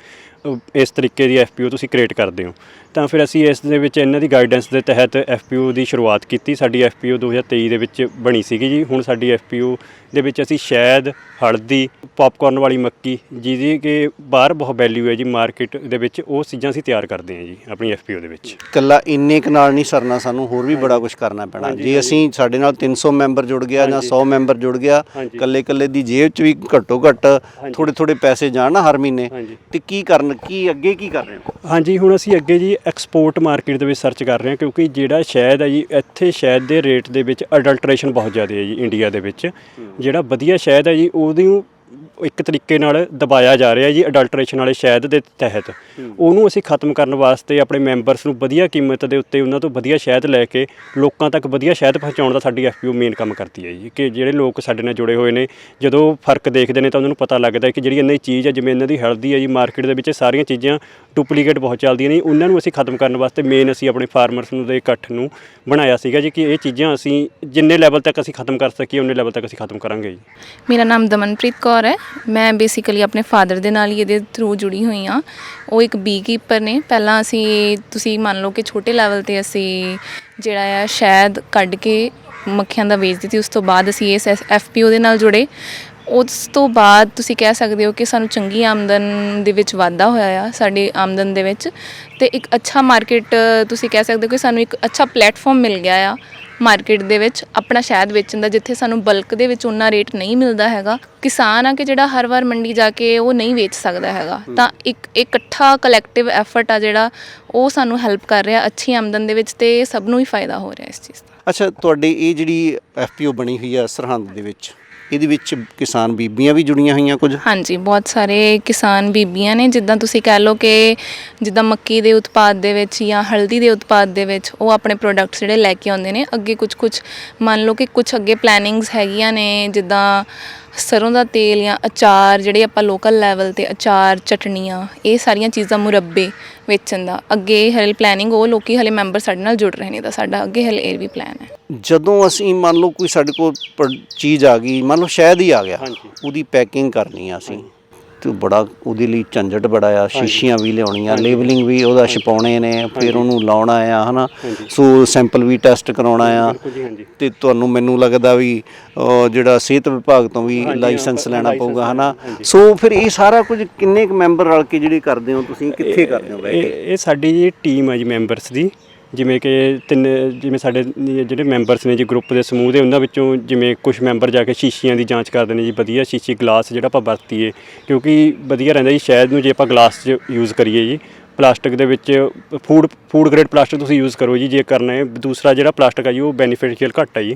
ਇਸ ਤਰੀਕੇ ਦੀ ਐਫਪੀਓ ਤੁਸੀਂ ਕ੍ਰੀਏਟ ਕਰਦੇ ਹੋ। ਤਾਂ ਫਿਰ ਅਸੀਂ ਇਸ ਦੇ ਵਿੱਚ ਇਹਨਾਂ ਦੀ ਗਾਈਡੈਂਸ ਦੇ ਤਹਿਤ ਐਫਪੀਓ ਦੀ ਸ਼ੁਰੂਆਤ ਕੀਤੀ। ਸਾਡੀ ਐਫਪੀਓ 2023 ਦੇ ਵਿੱਚ ਬਣੀ ਸੀਗੀ ਜੀ। ਹੁਣ ਸਾਡੀ ਐਫਪੀਓ ਦੇ ਵਿੱਚ ਅਸੀਂ ਸ਼ਹਿਦ ਹਲਦੀ ਪੌਪਕਾਰਨ ਵਾਲੀ ਮੱਕੀ ਜਿਹਦੀ ਕਿ ਬਾਹਰ ਬਹੁਤ ਵੈਲਿਊ ਹੈ ਜੀ ਮਾਰਕੀਟ ਦੇ ਵਿੱਚ ਉਹ ਚੀਜ਼ਾਂ ਅਸੀਂ ਤਿਆਰ ਕਰਦੇ ਹਾਂ ਜੀ ਆਪਣੀ ਐਫਪੀਓ ਦੇ ਵਿੱਚ। ਕੱਲਾ ਇੰਨੇ ਕੁ ਨਾਲ ਨਹੀਂ ਸਰਨਾ ਸਾਨੂੰ ਹੋਰ ਵੀ ਬੜਾ ਕੁਝ ਕਰਨਾ ਪੈਣਾ। ਜੇ ਅਸੀਂ ਸਾਡੇ ਨਾਲ 300 ਮੈਂਬਰ ਜੁੜ ਗਿਆ ਜਾਂ 100 ਮੈਂਬਰ ਜੁੜ ਗਿਆ। ਕੱਲੇ ਕੱਲੇ ਦੀ ਜੇਬ 'ਚ ਵੀ ਘੱਟੋ ਘੱਟ ਥੋੜੇ ਥੋੜੇ ਪੈਸੇ ਜਾਣ ਨਾ ਹਰ ਮਹੀਨੇ। ਤੇ ਕੀ ਕਰਨ ਕੀ ਅੱਗੇ ਕੀ ਕਰ ਰਹੇ ਹੋ? ਹਾਂਜੀ ਹੁਣ ਅਸੀਂ ਅੱਗੇ ਜੀ ਐਕਸਪੋਰਟ ਮਾਰਕੀਟ ਦੇ ਵਿੱਚ ਸਰਚ ਕਰ ਰਹੇ ਹਾਂ ਕਿਉਂਕਿ ਜਿਹੜਾ ਸ਼ਹਿਦ ਹੈ ਜੀ ਇੱਥੇ ਸ਼ਹਿਦ ਦੇ ਰੇਟ ਦੇ ਵਿੱਚ ਅਡਲਟ੍ਰੇਸ਼ਨ ਬਹੁਤ ਜ਼ਿਆਦਾ ਹੈ ਜੀ ਇੰਡੀਆ ਦੇ ਵਿੱਚ। ਜਿਹੜਾ ਵਧੀਆ ਸ਼ਹਿਦ ਹੈ ਜੀ ਉਹਦੀ ਇੱਕ ਤਰੀਕੇ ਨਾਲ ਦਬਾਇਆ ਜਾ ਰਿਹਾ ਜੀ ਅਡਲਟਰੇਸ਼ਨ ਵਾਲੇ ਸ਼ਹਿਦ ਦੇ ਤਹਿਤ। ਉਹਨੂੰ ਅਸੀਂ ਖਤਮ ਕਰਨ ਵਾਸਤੇ ਆਪਣੇ ਮੈਂਬਰਸ ਨੂੰ ਵਧੀਆ ਕੀਮਤ ਦੇ ਉੱਤੇ ਉਹਨਾਂ ਤੋਂ ਵਧੀਆ ਸ਼ਹਿਦ ਲੈ ਕੇ ਲੋਕਾਂ ਤੱਕ ਵਧੀਆ ਸ਼ਹਿਦ ਪਹੁੰਚਾਉਣ ਦਾ ਸਾਡੀ ਐਫਪੀਓ ਮੇਨ ਕੰਮ ਕਰਦੀ ਹੈ ਜੀ। ਕਿ ਜਿਹੜੇ ਲੋਕ ਸਾਡੇ ਨਾਲ ਜੁੜੇ ਹੋਏ ਨੇ, ਜਦੋਂ ਫ਼ਰਕ ਦੇਖਦੇ ਨੇ ਤਾਂ ਉਹਨਾਂ ਨੂੰ ਪਤਾ ਲੱਗਦਾ ਕਿ ਜਿਹੜੀ ਇਹਨਾਂ ਦੀ ਚੀਜ਼ ਹੈ, ਜਿਵੇਂ ਇਹਨਾਂ ਦੀ ਹਲਦੀ ਹੈ ਜੀ ਮਾਰਕੀਟ ਦੇ ਵਿੱਚ ਸਾਰੀਆਂ ਚੀਜ਼ਾਂ ਡੁਪਲੀਕੇਟ ਬਹੁਤ ਚੱਲਦੀਆਂ ਨੇ। ਉਹਨਾਂ ਨੂੰ ਅਸੀਂ ਖਤਮ ਕਰਨ ਵਾਸਤੇ ਮੇਨ ਅਸੀਂ ਆਪਣੇ ਫਾਰਮਰਸ ਨੂੰ ਦੇ ਇਕੱਠ ਨੂੰ ਬਣਾਇਆ ਸੀਗਾ ਜੀ ਕਿ ਇਹ ਚੀਜ਼ਾਂ ਅਸੀਂ ਜਿੰਨੇ ਲੈਵਲ ਤੱਕ ਅਸੀਂ ਖਤਮ ਕਰ ਸਕੀਏ, ਉਹਨੇ ਲੈਵਲ ਤੱਕ ਅਸੀਂ ਖਤਮ ਕਰਾਂਗੇ ਜੀ। ਮੇਰਾ ਨਾਮ ਦਮਨਪ੍ਰੀਤ ਕੌਰ ਹੈ ਮੈਂ ਬੇਸਿਕਲੀ ਆਪਣੇ ਫਾਦਰ ਦੇ ਨਾਲ ਹੀ ਇਹਦੇ ਥਰੂ ਜੁੜੀ ਹੋਈ ਹਾਂ। ਉਹ ਇੱਕ ਬੀ ਕੀਪਰ ਨੇ। ਪਹਿਲਾਂ ਅਸੀਂ, ਤੁਸੀਂ ਮੰਨ ਲਓ ਕਿ ਛੋਟੇ ਲੈਵਲ ਤੇ ਅਸੀਂ ਜਿਹੜਾ ਆ ਸ਼ਾਇਦ ਕੱਢ ਕੇ ਮੱਖੀਆਂ ਦਾ ਵੇਚਦੇ ਸੀ, ਉਸ ਤੋਂ ਬਾਅਦ ਅਸੀਂ ਇਸ ਐਫਪੀਓ ਦੇ ਨਾਲ ਜੁੜੇ। ਉਸ ਤੋਂ ਬਾਅਦ ਤੁਸੀਂ ਕਹਿ ਸਕਦੇ ਹੋ ਕਿ ਸਾਨੂੰ ਚੰਗੀ ਆਮਦਨ ਦੇ ਵਿੱਚ ਵਾਧਾ ਹੋਇਆ ਆ ਸਾਡੀ ਆਮਦਨ ਦੇ ਵਿੱਚ ਤੇ ਇੱਕ ਅੱਛਾ ਮਾਰਕੀਟ ਤੁਸੀਂ ਕਹਿ ਸਕਦੇ ਹੋ ਕਿ ਸਾਨੂੰ ਇੱਕ ਅੱਛਾ ਪਲੇਟਫਾਰਮ ਮਿਲ ਗਿਆ ਆ ਮਾਰਕੀਟ ਦੇ ਵਿੱਚ ਆਪਣਾ ਸ਼ਹਿਦ ਵੇਚਣ ਦਾ ਜਿੱਥੇ ਸਾਨੂੰ ਬਲਕ ਦੇ ਵਿੱਚ ਉਨਾ ਰੇਟ ਨਹੀਂ ਮਿਲਦਾ ਹੈਗਾ। ਕਿਸਾਨ ਆ ਕਿ ਜਿਹੜਾ ਹਰ ਵਾਰ ਮੰਡੀ ਜਾ ਕੇ ਉਹ ਨਹੀਂ ਵੇਚ ਸਕਦਾ ਹੈਗਾ। ਤਾਂ ਇੱਕ ਇਕੱਠਾ ਕਲੈਕਟਿਵ ਐਫਰਟ ਆ ਜਿਹੜਾ ਉਹ ਸਾਨੂੰ ਹੈਲਪ ਕਰ ਰਿਹਾ ਅੱਛੀ ਆਮਦਨ ਦੇ ਵਿੱਚ ਤੇ ਸਭ ਨੂੰ ਹੀ ਫਾਇਦਾ ਹੋ ਰਿਹਾ ਇਸ ਚੀਜ਼ ਦਾ। ਅੱਛਾ ਤੁਹਾਡੇ ਇਹ ਜਿਹੜੀ ਐਫਪੀਓ ਬਣੀ ਹੋਈ ਆ ਸਰਹੰਦ ਦੇ ਵਿੱਚ ਇਹਦੇ ਵਿੱਚ ਕਿਸਾਨ ਬੀਬੀਆਂ ਵੀ ਜੁੜੀਆਂ ਹੋਈਆਂ ਕੁਝ? ਹਾਂਜੀ, ਬਹੁਤ ਸਾਰੇ ਕਿਸਾਨ ਬੀਬੀਆਂ ਨੇ, ਜਿੱਦਾਂ ਤੁਸੀਂ ਕਹਿ ਲਓ ਕਿ ਜਿੱਦਾਂ ਮੱਕੀ ਦੇ ਉਤਪਾਦ ਦੇ ਵਿੱਚ ਜਾਂ ਹਲਦੀ ਦੇ ਉਤਪਾਦ ਦੇ ਵਿੱਚ ਉਹ ਆਪਣੇ ਪ੍ਰੋਡਕਟਸ ਜਿਹੜੇ ਲੈ ਕੇ ਆਉਂਦੇ ਨੇ। ਅੱਗੇ ਕੁਝ ਕੁਝ ਮੰਨ ਲਓ ਕਿ ਕੁਝ ਅੱਗੇ ਪਲੈਨਿੰਗਸ ਹੈਗੀਆਂ ਨੇ, ਜਿੱਦਾਂ ਸਰੋਂ ਦਾ ਤੇਲ ਜਾਂ ਅਚਾਰ, ਜਿਹੜੇ ਆਪਾਂ ਲੋਕਲ ਲੈਵਲ ਤੇ ਅਚਾਰ, ਚਟਣੀਆਂ, ਇਹ ਸਾਰੀਆਂ ਚੀਜ਼ਾਂ ਮੁਰੱਬੇ ਵੇਚਣ ਦਾ। ਅੱਗੇ ਹਲੇ ਪਲੈਨਿੰਗ ਉਹ ਲੋਕੀ ਹਲੇ ਮੈਂਬਰ ਸਾਡੇ ਨਾਲ ਜੁੜ ਰਹੇ ਨੇ ਤਾਂ ਸਾਡਾ ਅੱਗੇ ਹਲੇ ਇਹ ਵੀ ਪਲਾਨ ਹੈ। ਜਦੋਂ ਅਸੀਂ ਮੰਨ ਲਓ ਕੋਈ ਸਾਡੇ ਕੋਲ ਪ- ਚੀਜ਼ ਆ ਗਈ ਮੰਨ ਲਓ ਸ਼ਹਿਦ ਹੀ ਆ ਗਿਆ ਉਹਦੀ ਪੈਕਿੰਗ ਕਰਨੀ ਆ ਅਸੀਂ। ਤੇ ਬੜਾ ਉਹਦੇ ਲਈ ਝੰਜਟ ਬੜਾ ਆ ਸ਼ੀਸ਼ੀਆਂ ਵੀ ਲਿਆਉਣੀਆਂ ਲੇਬਲਿੰਗ ਵੀ ਉਹਦਾ ਛਪਾਉਣੇ ਨੇ ਫਿਰ ਉਹਨੂੰ ਲਾਉਣਾ ਆ ਹਨਾ? ਸੋ ਸੈਂਪਲ ਵੀ ਟੈਸਟ ਕਰਾਉਣਾ ਆ। ਤੇ ਤੁਹਾਨੂੰ ਮੈਨੂੰ ਲੱਗਦਾ ਵੀ ਜਿਹੜਾ ਸਿਹਤ ਵਿਭਾਗ ਤੋਂ ਵੀ ਲਾਇਸੈਂਸ ਲੈਣਾ ਪਊਗਾ ਹਨਾ? ਸੋ ਫਿਰ ਇਹ ਸਾਰਾ ਕੁਝ ਕਿੰਨੇ ਕੁ ਮੈਂਬਰ ਰਲ ਕੇ ਜਿਹੜੀ ਕਰਦੇ ਹੋ ਤੁਸੀਂ ਕਿੱਥੇ ਕਰਦੇ ਹੋ ਇਹ ਕੇ? ਇਹ ਸਾਡੀ ਜੀ ਟੀਮ ਹੈ ਜੀ ਮੈਂਬਰਸ ਦੀ। ਜਿਵੇਂ ਕਿ ਤਿੰਨ, ਜਿਵੇਂ ਸਾਡੇ ਜਿਹੜੇ ਮੈਂਬਰਸ ਨੇ ਜੀ ਗਰੁੱਪ ਦੇ ਸਮੂਹ ਦੇ, ਉਹਨਾਂ ਵਿੱਚੋਂ ਜਿਵੇਂ ਕੁਝ ਮੈਂਬਰ ਜਾ ਕੇ ਸ਼ੀਸ਼ੀਆਂ ਦੀ ਜਾਂਚ ਕਰਦੇ ਨੇ ਜੀ, ਵਧੀਆ ਸ਼ੀਸ਼ੀ ਗਲਾਸ ਜਿਹੜਾ ਆਪਾਂ ਵਰਤੀਏ, ਕਿਉਂਕਿ ਵਧੀਆ ਰਹਿੰਦਾ ਜੀ, ਸ਼ਹਿਦ ਨੂੰ ਜੇ ਆਪਾਂ ਗਲਾਸ 'ਚ ਯੂਜ਼ ਕਰੀਏ ਜੀ ਪਲਾਸਟਿਕ ਦੇ ਵਿੱਚ ਫੂਡ ਫੂਡ ਗ੍ਰੇਡ ਪਲਾਸਟਿਕ ਤੁਸੀਂ ਯੂਜ਼ ਕਰੋ ਜੀ, ਜੇ ਕਰਨਾ ਹੈ, ਦੂਸਰਾ ਜਿਹੜਾ ਪਲਾਸਟਿਕ ਆ ਜੀ, ਉਹ ਬੈਨੀਫੀਸ਼ੀਅਲ ਘੱਟ ਆ ਜੀ।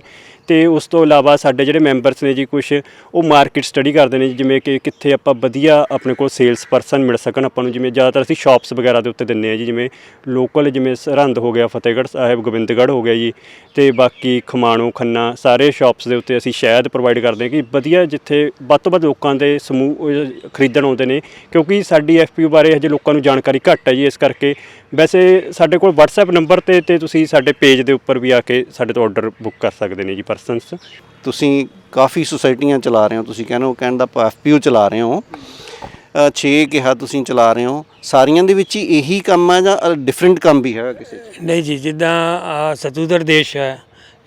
ਤੇ ਉਸ ਤੋਂ ਇਲਾਵਾ ਸਾਡੇ ਜਿਹੜੇ ਮੈਂਬਰਸ ਨੇ ਜੀ ਕੁਝ ਉਹ ਮਾਰਕੀਟ ਸਟੱਡੀ ਕਰਦੇ ਨੇ ਜੀ, ਜਿਵੇਂ ਕਿ ਕਿੱਥੇ ਆਪਾਂ ਵਧੀਆ ਆਪਣੇ ਕੋਲ ਸੇਲਸ ਪਰਸਨ ਮਿਲ ਸਕਣ ਆਪਾਂ ਨੂੰ ਜਿਵੇਂ ਜ਼ਿਆਦਾਤਰ ਅਸੀਂ ਸ਼ਾਪਸ ਵਗੈਰਾ ਦੇ ਉੱਤੇ ਦਿੰਨੇ ਆ ਜੀ ਜਿਵੇਂ ਲੋਕਲ ਜਿਵੇਂ ਸਰਹੰਦ ਹੋ ਗਿਆ ਫਤਿਹਗੜ੍ਹ ਸਾਹਿਬ ਗੋਬਿੰਦਗੜ੍ਹ ਹੋ ਗਿਆ ਜੀ ਤੇ ਬਾਕੀ ਖਮਾਣੋ ਖੰਨਾ ਸਾਰੇ ਸ਼ਾਪਸ ਦੇ ਉੱਤੇ ਅਸੀਂ ਸ਼ਾਇਦ ਪ੍ਰੋਵਾਈਡ ਕਰਦੇ ਹਾਂ ਕਿ ਵਧੀਆ ਜਿੱਥੇ ਵੱਧ ਤੋਂ ਵੱਧ ਲੋਕਾਂ ਦੇ ਸਮੂਹ ਅਹ, ਖਰੀਦਣ ਆਉਂਦੇ ਨੇ ਕਿਉਂਕਿ ਸਾਡੀ ਐਫਪੀਯੂ ਬਾਰੇ ਹਜੇ ਲੋਕਾਂ ਨੂੰ ਜਾਣਕਾਰੀ ਘੱਟ ਹੈ ਜੀ ਇਸ ਕਰਕੇ ਵੈਸੇ ਸਾਡੇ ਕੋਲ WhatsApp ਨੰਬਰ ਤੇ ਤੇ ਤੁਸੀਂ ਸਾਡੇ ਪੇਜ ਦੇ ਉੱਪਰ ਵੀ ਆ ਕੇ ਸਾਡੇ ਤੋਂ ਆਰਡਰ ਬੁੱਕ ਕਰ ਸਕਦੇ ਨੇ ਜੀ ਪਰਸਨਸ ਤੁਸੀਂ ਕਾਫੀ ਸੁਸਾਇਟੀਆਂ ਚਲਾ ਰਹੇ ਹੋ ਤੁਸੀਂ ਕਹਿੰਦੇ ਹੋ ਕਹਿਣ ਦਾ ਐਫਪੀਓ ਚਲਾ ਰਹੇ ਹੋ। 6 ਕਿਹਾ ਤੁਸੀਂ ਚਲਾ ਰਹੇ ਹੋ। ਸਾਰੀਆਂ ਦੇ ਵਿੱਚ ਹੀ ਇਹੀ ਕੰਮ ਹੈ ਜਾਂ ਡਿਫਰੈਂਟ ਕੰਮ ਵੀ ਹੈਗਾ ਕਿਸੇ ਨਹੀਂ ਜੀ ਜਿੱਦਾਂ ਸਤੂਦਰ ਦੇਸ਼ ਹੈ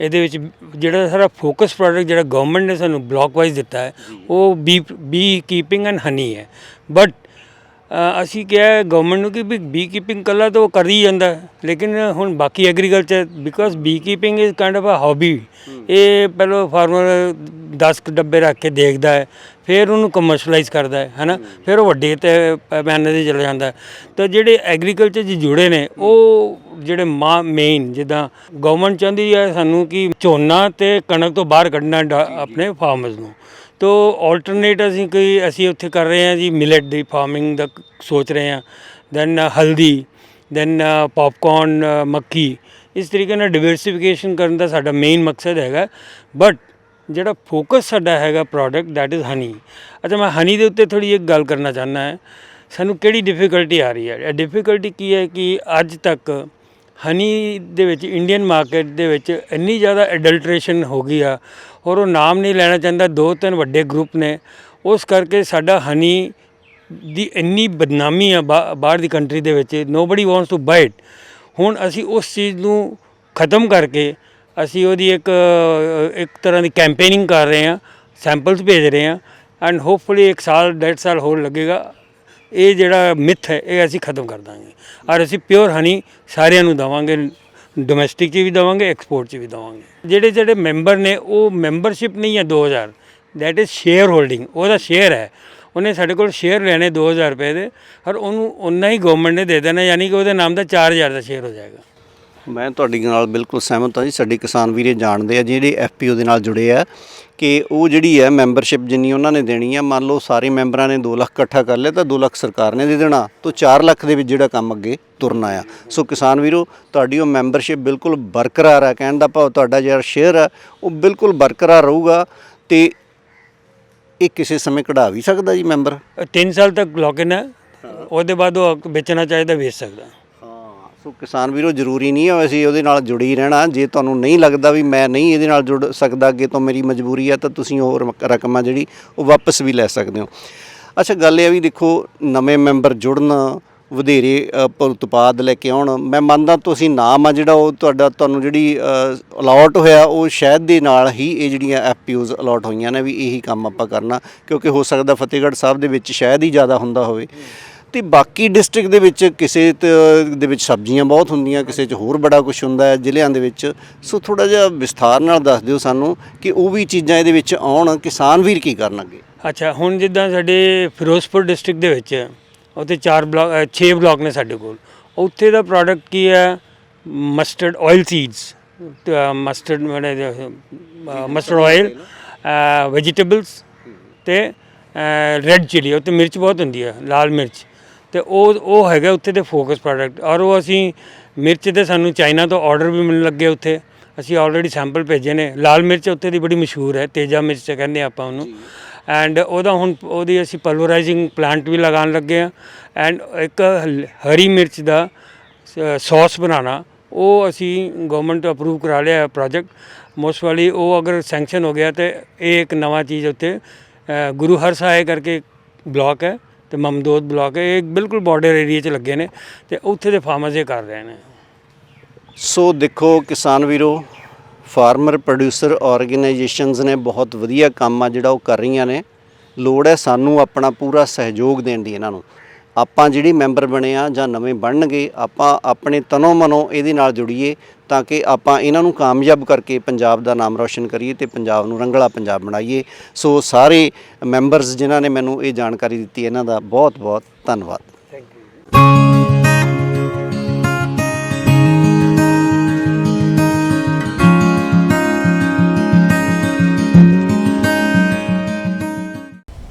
ਇਹਦੇ ਵਿੱਚ ਜਿਹੜਾ ਸਾਰਾ ਫੋਕਸ ਪ੍ਰੋਡਕਟ ਜਿਹੜਾ ਗਵਰਨਮੈਂਟ ਨੇ ਸਾਨੂੰ ਬਲੌਕ ਵਾਈਜ਼ ਦਿੱਤਾ ਹੈ ਉਹ bee bee keeping and honey ਹੈ। ਬਟ ਅਸੀਂ ਕਿਹਾ ਗਵਰਨਮੈਂਟ ਨੂੰ ਕਿ ਵੀ ਬੀ ਕੀਪਿੰਗ ਕੱਲਾ ਤਾਂ ਉਹ ਕਰ ਹੀ ਜਾਂਦਾ ਹੈ। ਲੇਕਿਨ ਹੁਣ ਬਾਕੀ agriculture because bee keeping is kind of a hobby ਇਹ ਪਹਿਲਾਂ ਫਾਰਮਰ 10 ਕੁ ਡੱਬੇ ਰੱਖ ਕੇ ਦੇਖਦਾ ਹੈ ਫਿਰ ਉਹਨੂੰ ਕਮਰਸ਼ੀਅਲਾਈਜ਼ ਕਰਦਾ ਹੈ ਹੈਨਾ? ਫਿਰ ਉਹ ਵੱਡੇ ਤੇ ਪੈਮਾਨੇ ਤੇ ਚਲਾ ਜਾਂਦਾ ਹੈ। ਤਾਂ ਜਿਹੜੇ ਐਗਰੀਕਲਚਰ 'ਚ ਜੁੜੇ ਨੇ ਉਹ ਜਿਹੜੇ ਮਾ ਮੇਨ ਜਿੱਦਾਂ ਗਵਰਨਮੈਂਟ ਚਾਹੁੰਦੀ ਹੈ ਸਾਨੂੰ ਕਿ ਝੋਨਾ ਤੇ ਕਣਕ ਤੋਂ ਬਾਹਰ ਕੱਢਣਾ ਡਾ- ਆਪਣੇ ਫਾਰਮਰਸ ਨੂੰ। ਤੋ ਆਲਟਰਨੇਟ ਅਸੀਂ ਕੋਈ, ਅਸੀਂ ਉੱਥੇ ਕਰ ਰਹੇ ਹਾਂ ਜੀ ਮਿਲਟ ਦੀ ਫਾਰਮਿੰਗ ਦਾ ਸੋਚ ਰਹੇ ਹਾਂ। ਦੈਨ ਹਲਦੀ ਦੈਨ ਪੌਪਕਾਰਨ ਮੱਕੀ। ਇਸ ਤਰੀਕੇ ਨਾਲ ਡਿਵਰਸਿਫਿਕੇਸ਼ਨ ਕਰਨ ਦਾ ਸਾਡਾ ਮੇਨ ਮਕਸਦ ਹੈਗਾ। ਬਟ ਜਿਹੜਾ ਫੋਕਸ ਸਾਡਾ ਹੈਗਾ ਪ੍ਰੋਡਕਟ that ਇਜ਼ ਹਨੀ ਅੱਛਾ, ਮੈਂ ਹਨੀ ਦੇ ਉੱਤੇ ਥੋੜੀ ਇੱਕ ਗੱਲ ਕਰਨਾ ਚਾਹੁੰਦਾ ਹੈ। ਸਾਨੂੰ ਕਿਹੜੀ ਡਿਫਿਕਲਟੀ ਆ ਰਹੀ ਹੈ? ਇਹ ਡਿਫਿਕਲਟੀ ਕੀ ਹੈ ਕਿ ਅੱਜ ਤੱਕ ਹਨੀ ਦੇ ਵਿੱਚ ਇੰਡੀਅਨ ਮਾਰਕੀਟ ਦੇ ਵਿੱਚ ਇੰਨੀ ਜ਼ਿਆਦਾ ਐਡਲਟ੍ਰੇਸ਼ਨ ਹੋ ਗਈ ਆ। ਔਰ ਉਹ ਨਾਮ ਨਹੀਂ ਲੈਣਾ ਚਾਹੁੰਦਾ, ਦੋ ਤਿੰਨ ਵੱਡੇ ਗਰੁੱਪ ਨੇ। ਉਸ ਕਰਕੇ ਸਾਡਾ ਹਨੀ ਦੀ ਇੰਨੀ ਬਦਨਾਮੀ ਆ ਬਾ- ਬਾਹਰ ਦੀ ਕੰਟਰੀ ਦੇ ਵਿੱਚ ਨੋਬਡੀ ਵਾਂਟਸ ਟੂ ਬਾਈਟ ਹੁਣ ਅਸੀਂ ਉਸ ਚੀਜ਼ ਨੂੰ ਖਤਮ ਕਰਕੇ ਅਸੀਂ ਉਹਦੀ ਇੱਕ ਇੱਕ ਤਰ੍ਹਾਂ ਦੀ ਕੈਂਪੇਨਿੰਗ ਕਰ ਰਹੇ ਹਾਂ ਸੈਂਪਲਸ ਭੇਜ ਰਹੇ ਹਾਂ ਐਂਡ ਹੋਪਫੁਲੀ ਇੱਕ ਸਾਲ, ਡੇਢ ਸਾਲ ਹੋਰ ਲੱਗੇਗਾ। ਇਹ ਜਿਹੜਾ ਮਿਥ ਹੈ, ਇਹ ਅਸੀਂ ਖਤਮ ਕਰ ਦਾਂਗੇ। ਔਰ ਅਸੀਂ ਪਿਓਰ ਹਨੀ ਸਾਰਿਆਂ ਨੂੰ ਦਵਾਂਗੇ। ਡੋਮੈਸਟਿਕ 'ਚ ਵੀ ਦਵਾਂਗੇ ਐਕਸਪੋਰਟ 'ਚ ਵੀ ਦਵਾਂਗੇ। ਜਿਹੜੇ ਜਿਹੜੇ ਮੈਂਬਰ ਨੇ, ਉਹ ਮੈਂਬਰਸ਼ਿਪ ਨਹੀਂ ਹੈ 2000 ਦੈਟ ਇਜ਼ ਸ਼ੇਅਰ ਹੋਲਡਿੰਗ ਉਹਦਾ ਸ਼ੇਅਰ ਹੈ। ਉਹਨੇ ਸਾਡੇ ਕੋਲ ਸ਼ੇਅਰ ਲੈਣੇ 2000 ਰੁਪਏ ਦੇ। ਔਰ ਉਹਨੂੰ ਉਨਾ ਹੀ ਗਵਰਨਮੈਂਟ ਨੇ ਦੇ ਦੇਣਾ, ਯਾਨੀ ਕਿ ਉਹਦੇ ਨਾਮ ਦਾ 4000 ਦਾ ਸ਼ੇਅਰ ਹੋ ਜਾਏਗਾ। ਮੈਂ ਤੁਹਾਡੀ ਨਾਲ ਬਿਲਕੁਲ ਸਹਿਮਤ ਹਾਂ ਜੀ। ਸਾਡੇ ਕਿਸਾਨ ਵੀਰੇ ਜਾਣਦੇ ਆ, ਜਿਹੜੇ ਐਫਪੀਓ ਦੇ ਨਾਲ ਜੁੜੇ ਆ ਕਿ ਉਹ ਜਿਹੜੀ ਹੈ ਮੈਂਬਰਸ਼ਿਪ ਜਿੰਨੀ ਉਹਨਾਂ ਨੇ ਦੇਣੀ ਆ, ਮੰਨ ਲਓ ਸਾਰੇ ਮੈਂਬਰਾਂ ਨੇ 2 ਲੱਖ ਇਕੱਠਾ ਕਰ ਲਿਆ ਤਾਂ 2 ਲੱਖ ਸਰਕਾਰ ਨੇ ਦੇ ਦੇਣਾ ਤੋਂ 4 ਲੱਖ ਦੇ ਵਿੱਚ ਜਿਹੜਾ ਕੰਮ ਅੱਗੇ ਤੁਰਨਾ ਆ। ਸੋ ਕਿਸਾਨ ਵੀਰੋ, ਤੁਹਾਡੀ ਉਹ ਮੈਂਬਰਸ਼ਿਪ ਬਿਲਕੁਲ ਬਰਕਰਾਰ ਆ, ਕਹਿਣ ਦਾ ਭਾਵ ਤੁਹਾਡਾ ਜਿਹੜਾ ਸ਼ੇਅਰ ਆ, ਉਹ ਬਿਲਕੁਲ ਬਰਕਰਾਰ ਰਹੂਗਾ ਤੇ ਇਹ ਕਿਸੇ ਸਮੇਂ ਕਢਾ ਵੀ ਸਕਦਾ ਜੀ ਮੈਂਬਰ 3 ਸਾਲ ਤੱਕ ਲੌਕ-ਇਨ ਹੈ। ਉਹਦੇ ਬਾਅਦ ਉਹ ਵੇਚਣਾ ਚਾਹੀਦਾ ਵੇਚ ਸਕਦਾ। ਸੋ ਕਿਸਾਨ ਵੀਰੋ ਜ਼ਰੂਰੀ ਨਹੀਂ ਹੈ ਅਸੀਂ ਉਹਦੇ ਨਾਲ ਜੁੜੀ ਰਹਿਣਾ। ਜੇ ਤੁਹਾਨੂੰ ਨਹੀਂ ਲੱਗਦਾ ਵੀ ਮੈਂ ਨਹੀਂ ਇਹਦੇ ਨਾਲ ਜੁੜ ਸਕਦਾ ਅੱਗੇ ਤੋਂ ਮੇਰੀ ਮਜਬੂਰੀ ਆ ਤਾਂ ਤੁਸੀਂ ਉਹ ਰਕਮ ਆ ਜਿਹੜੀ ਉਹ ਵਾਪਸ ਵੀ ਲੈ ਸਕਦੇ ਹੋ। ਅੱਛਾ ਗੱਲ ਇਹ ਆ ਵੀ ਦੇਖੋ ਨਵੇਂ ਮੈਂਬਰ ਜੁੜਨ ਵਧੇਰੇ ਅ, ਉਤਪਾਦ ਲੈ ਕੇ ਆਉਣ। ਮੈਂ ਮੰਨਦਾ ਤੁਸੀਂ ਨਾਮ ਆ ਜਿਹੜਾ ਉਹ ਤੁਹਾਡਾ ਤੁਹਾਨੂੰ ਜਿਹੜੀ ਅਲਾਟ ਹੋਇਆ ਉਹ ਸ਼ਹਿਦ ਦੇ ਨਾਲ ਹੀ ਇਹ ਜਿਹੜੀਆਂ ਐਫਪੀਓਜ਼ ਅਲਾਟ ਹੋਈਆਂ ਨੇ ਵੀ ਇਹੀ ਕੰਮ ਆਪਾਂ ਕਰਨਾ। ਕਿਉਂਕਿ ਹੋ ਸਕਦਾ ਫਤਿਹਗੜ੍ਹ ਸਾਹਿਬ ਦੇ ਵਿੱਚ ਸ਼ਾਇਦ ਹੀ ਜ਼ਿਆਦਾ ਹੁੰਦਾ ਹੋਵੇ। ਤੇ ਬਾਕੀ ਡਿਸਟ੍ਰਿਕਟ ਦੇ ਵਿੱਚ ਕਿਸੇ ਤ- ਦੇ ਵਿੱਚ ਸਬਜ਼ੀਆਂ ਬਹੁਤ ਹੁੰਦੀਆਂ, ਕਿਸੇ 'ਚ ਹੋਰ ਬੜਾ ਕੁਝ ਹੁੰਦਾ ਹੈ ਜ਼ਿਲ੍ਹਿਆਂ ਦੇ ਵਿੱਚ। ਸੋ ਥੋੜਾ ਜਿਹਾ ਵਿਸਥਾਰ ਨਾਲ ਦੱਸ ਦਿਓ ਸਾਨੂੰ ਕਿ ਉਹ ਵੀ ਚੀਜ਼ਾਂ ਇਹਦੇ ਵਿੱਚ ਆਉਣ, ਕਿਸਾਨ ਵੀਰ ਕੀ ਕਰਨ ਕਰਨਗੇ ਅੱਛਾ, ਹੁਣ ਜਿੱਦਾਂ ਸਾਡੇ ਫਿਰੋਜ਼ਪੁਰ ਡਿਸਟ੍ਰਿਕਟ ਦੇ ਵਿੱਚ, ਉੱਥੇ ਚਾਰ ਬਲਾਕ 6 ਬਲਾਕ ਨੇ ਸਾਡੇ ਕੋਲ। ਉੱਥੇ ਦਾ ਪ੍ਰੋਡਕਟ ਕੀ ਹੈ? Mustard oil seeds mustard mustard oil vegetables ਤੇ ਰੈੱਡ ਚਿਲੀ ਉੱਤੇ ਮਿਰਚ ਬਹੁਤ ਹੁੰਦੀ ਹੈ, ਲਾਲ ਮਿਰਚ। ਤੇ ਉਹ ਉਹ ਹੈਗਾ ਉੱਥੇ ਦੇ ਫੋਕਸ ਪ੍ਰੋਡਕਟ ਔਰ ਉਹ ਅਸੀਂ ਮਿਰਚ ਤੇ ਸਾਨੂੰ ਚਾਈਨਾ ਤੋਂ ਆਰਡਰ ਵੀ ਮਿਲਣ ਲੱਗੇ ਉੱਥੇ। ਅਸੀਂ ਆਲਰੇਡੀ ਸੈਂਪਲ ਭੇਜੇ ਨੇ। ਲਾਲ ਮਿਰਚ ਉੱਥੇ ਦੀ ਬੜੀ ਮਸ਼ਹੂਰ ਹੈ ਤੇਜਾ ਮਿਰਚ ਕਹਿੰਦੇ ਆਪਾਂ ਉਹਨੂੰ। ਐਂਡ ਉਹਦਾ ਹੁਣ ਉਹਦੀ ਅਸੀਂ ਪਲਵਰਾਈਜ਼ਿੰਗ ਪਲਾਂਟ ਵੀ ਲਗਾਉਣ ਲੱਗੇ ਆ ਐਂਡ ਇੱਕ ਹਰੀ ਮਿਰਚ ਦਾ ਸੌਸ ਬਣਾਉਣਾ ਉਹ ਅਸੀਂ ਗਵਰਨਮੈਂਟ ਅਪਰੂਵ ਕਰਾ ਲਿਆ ਪ੍ਰੋਜੈਕਟ ਮੋਸਟ ਵਾਲੀ ਉਹ ਅਗਰ ਸੈਂਕਸ਼ਨ ਹੋ ਗਿਆ ਤੇ ਇਹ ਇੱਕ ਨਵਾਂ ਚੀਜ਼ ਉੱਤੇ ਗੁਰੂ ਹਰ ਸਹਾਏ ਕਰਕੇ ਬਲਾਕ ਹੈ। ਤੇ ਮਮਦੋਦ ਬਲਾਕ ਇਹ ਬਿਲਕੁਲ ਬਾਰਡਰ ਏਰੀਆ 'ਚ ਲੱਗੇ ਨੇ ਤੇ ਉੱਥੇ ਦੇ ਫਾਰਮਰਸ ਇਹ ਕਰ ਰਹੇ ਨੇ। ਸੋ ਦੇਖੋ ਕਿਸਾਨ ਵੀਰੋ ਫਾਰਮਰ ਪ੍ਰੋਡਿਊਸਰ ਆਰਗੇਨਾਈਜੇਸ਼ਨਸ ਨੇ ਬਹੁਤ ਵਧੀਆ ਕੰਮ ਆ ਜਿਹੜਾ ਉਹ ਕਰ ਰਹੀਆਂ ਨੇ। ਲੋੜ ਹੈ ਸਾਨੂੰ ਆਪਣਾ ਪੂਰਾ ਸਹਿਯੋਗ ਦੇਣ ਦੀ ਇਹਨਾਂ ਨੂੰ। ਆਪਾਂ ਜਿਹੜੀ ਮੈਂਬਰ ਬਣੇ ਆ ਜਾਂ ਨਵੇਂ ਬਣਨਗੇ, ਆਪਾਂ ਆਪਣੇ ਤਨੋਂ ਮਨੋਂ ਇਹਦੇ ਨਾਲ ਜੁੜੀਏ ਤਾਂ ਕਿ ਆਪਾਂ ਇਹਨਾਂ ਨੂੰ ਕਾਮਯਾਬ ਕਰਕੇ ਪੰਜਾਬ ਦਾ ਨਾਮ ਰੌਸ਼ਨ ਕਰੀਏ ਤੇ ਪੰਜਾਬ ਨੂੰ ਰੰਗਲਾ ਪੰਜਾਬ ਬਣਾਈਏ। ਸੋ ਸਾਰੇ ਮੈਂਬਰਸ ਜਿਨ੍ਹਾਂ ਨੇ ਮੈਨੂੰ ਇਹ ਜਾਣਕਾਰੀ ਦਿੱਤੀ, ਇਹਨਾਂ ਦਾ ਬਹੁਤ ਬਹੁਤ ਧੰਨਵਾਦ।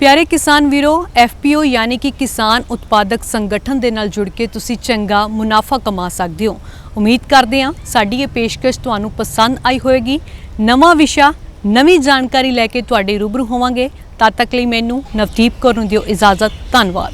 ਪਿਆਰੇ ਕਿਸਾਨ ਵੀਰੋ FPO ਯਾਨੀ ਕਿ ਕਿਸਾਨ ਉਤਪਾਦਕ ਸੰਗਠਨ ਦੇ ਨਾਲ ਜੁੜ ਕੇ ਤੁਸੀਂ ਚੰਗਾ ਮੁਨਾਫਾ ਕਮਾ ਸਕਦੇ ਹੋ। ਉਮੀਦ ਕਰਦੇ ਹਾਂ ਸਾਡੀ ਇਹ ਪੇਸ਼ਕਸ਼ ਤੁਹਾਨੂੰ ਪਸੰਦ ਆਈ ਹੋਵੇਗੀ। ਨਵਾਂ ਵਿਸ਼ਾ, ਨਵੀਂ ਜਾਣਕਾਰੀ ਲੈ ਕੇ ਤੁਹਾਡੇ ਰੂਬਰੂ ਹੋਵਾਂਗੇ। ਤਦ ਤੱਕ ਲਈ ਮੈਨੂੰ ਨਵਦੀਪ ਕੌਰ ਨੂੰ ਦਿਓ ਇਜਾਜ਼ਤ। ਧੰਨਵਾਦ।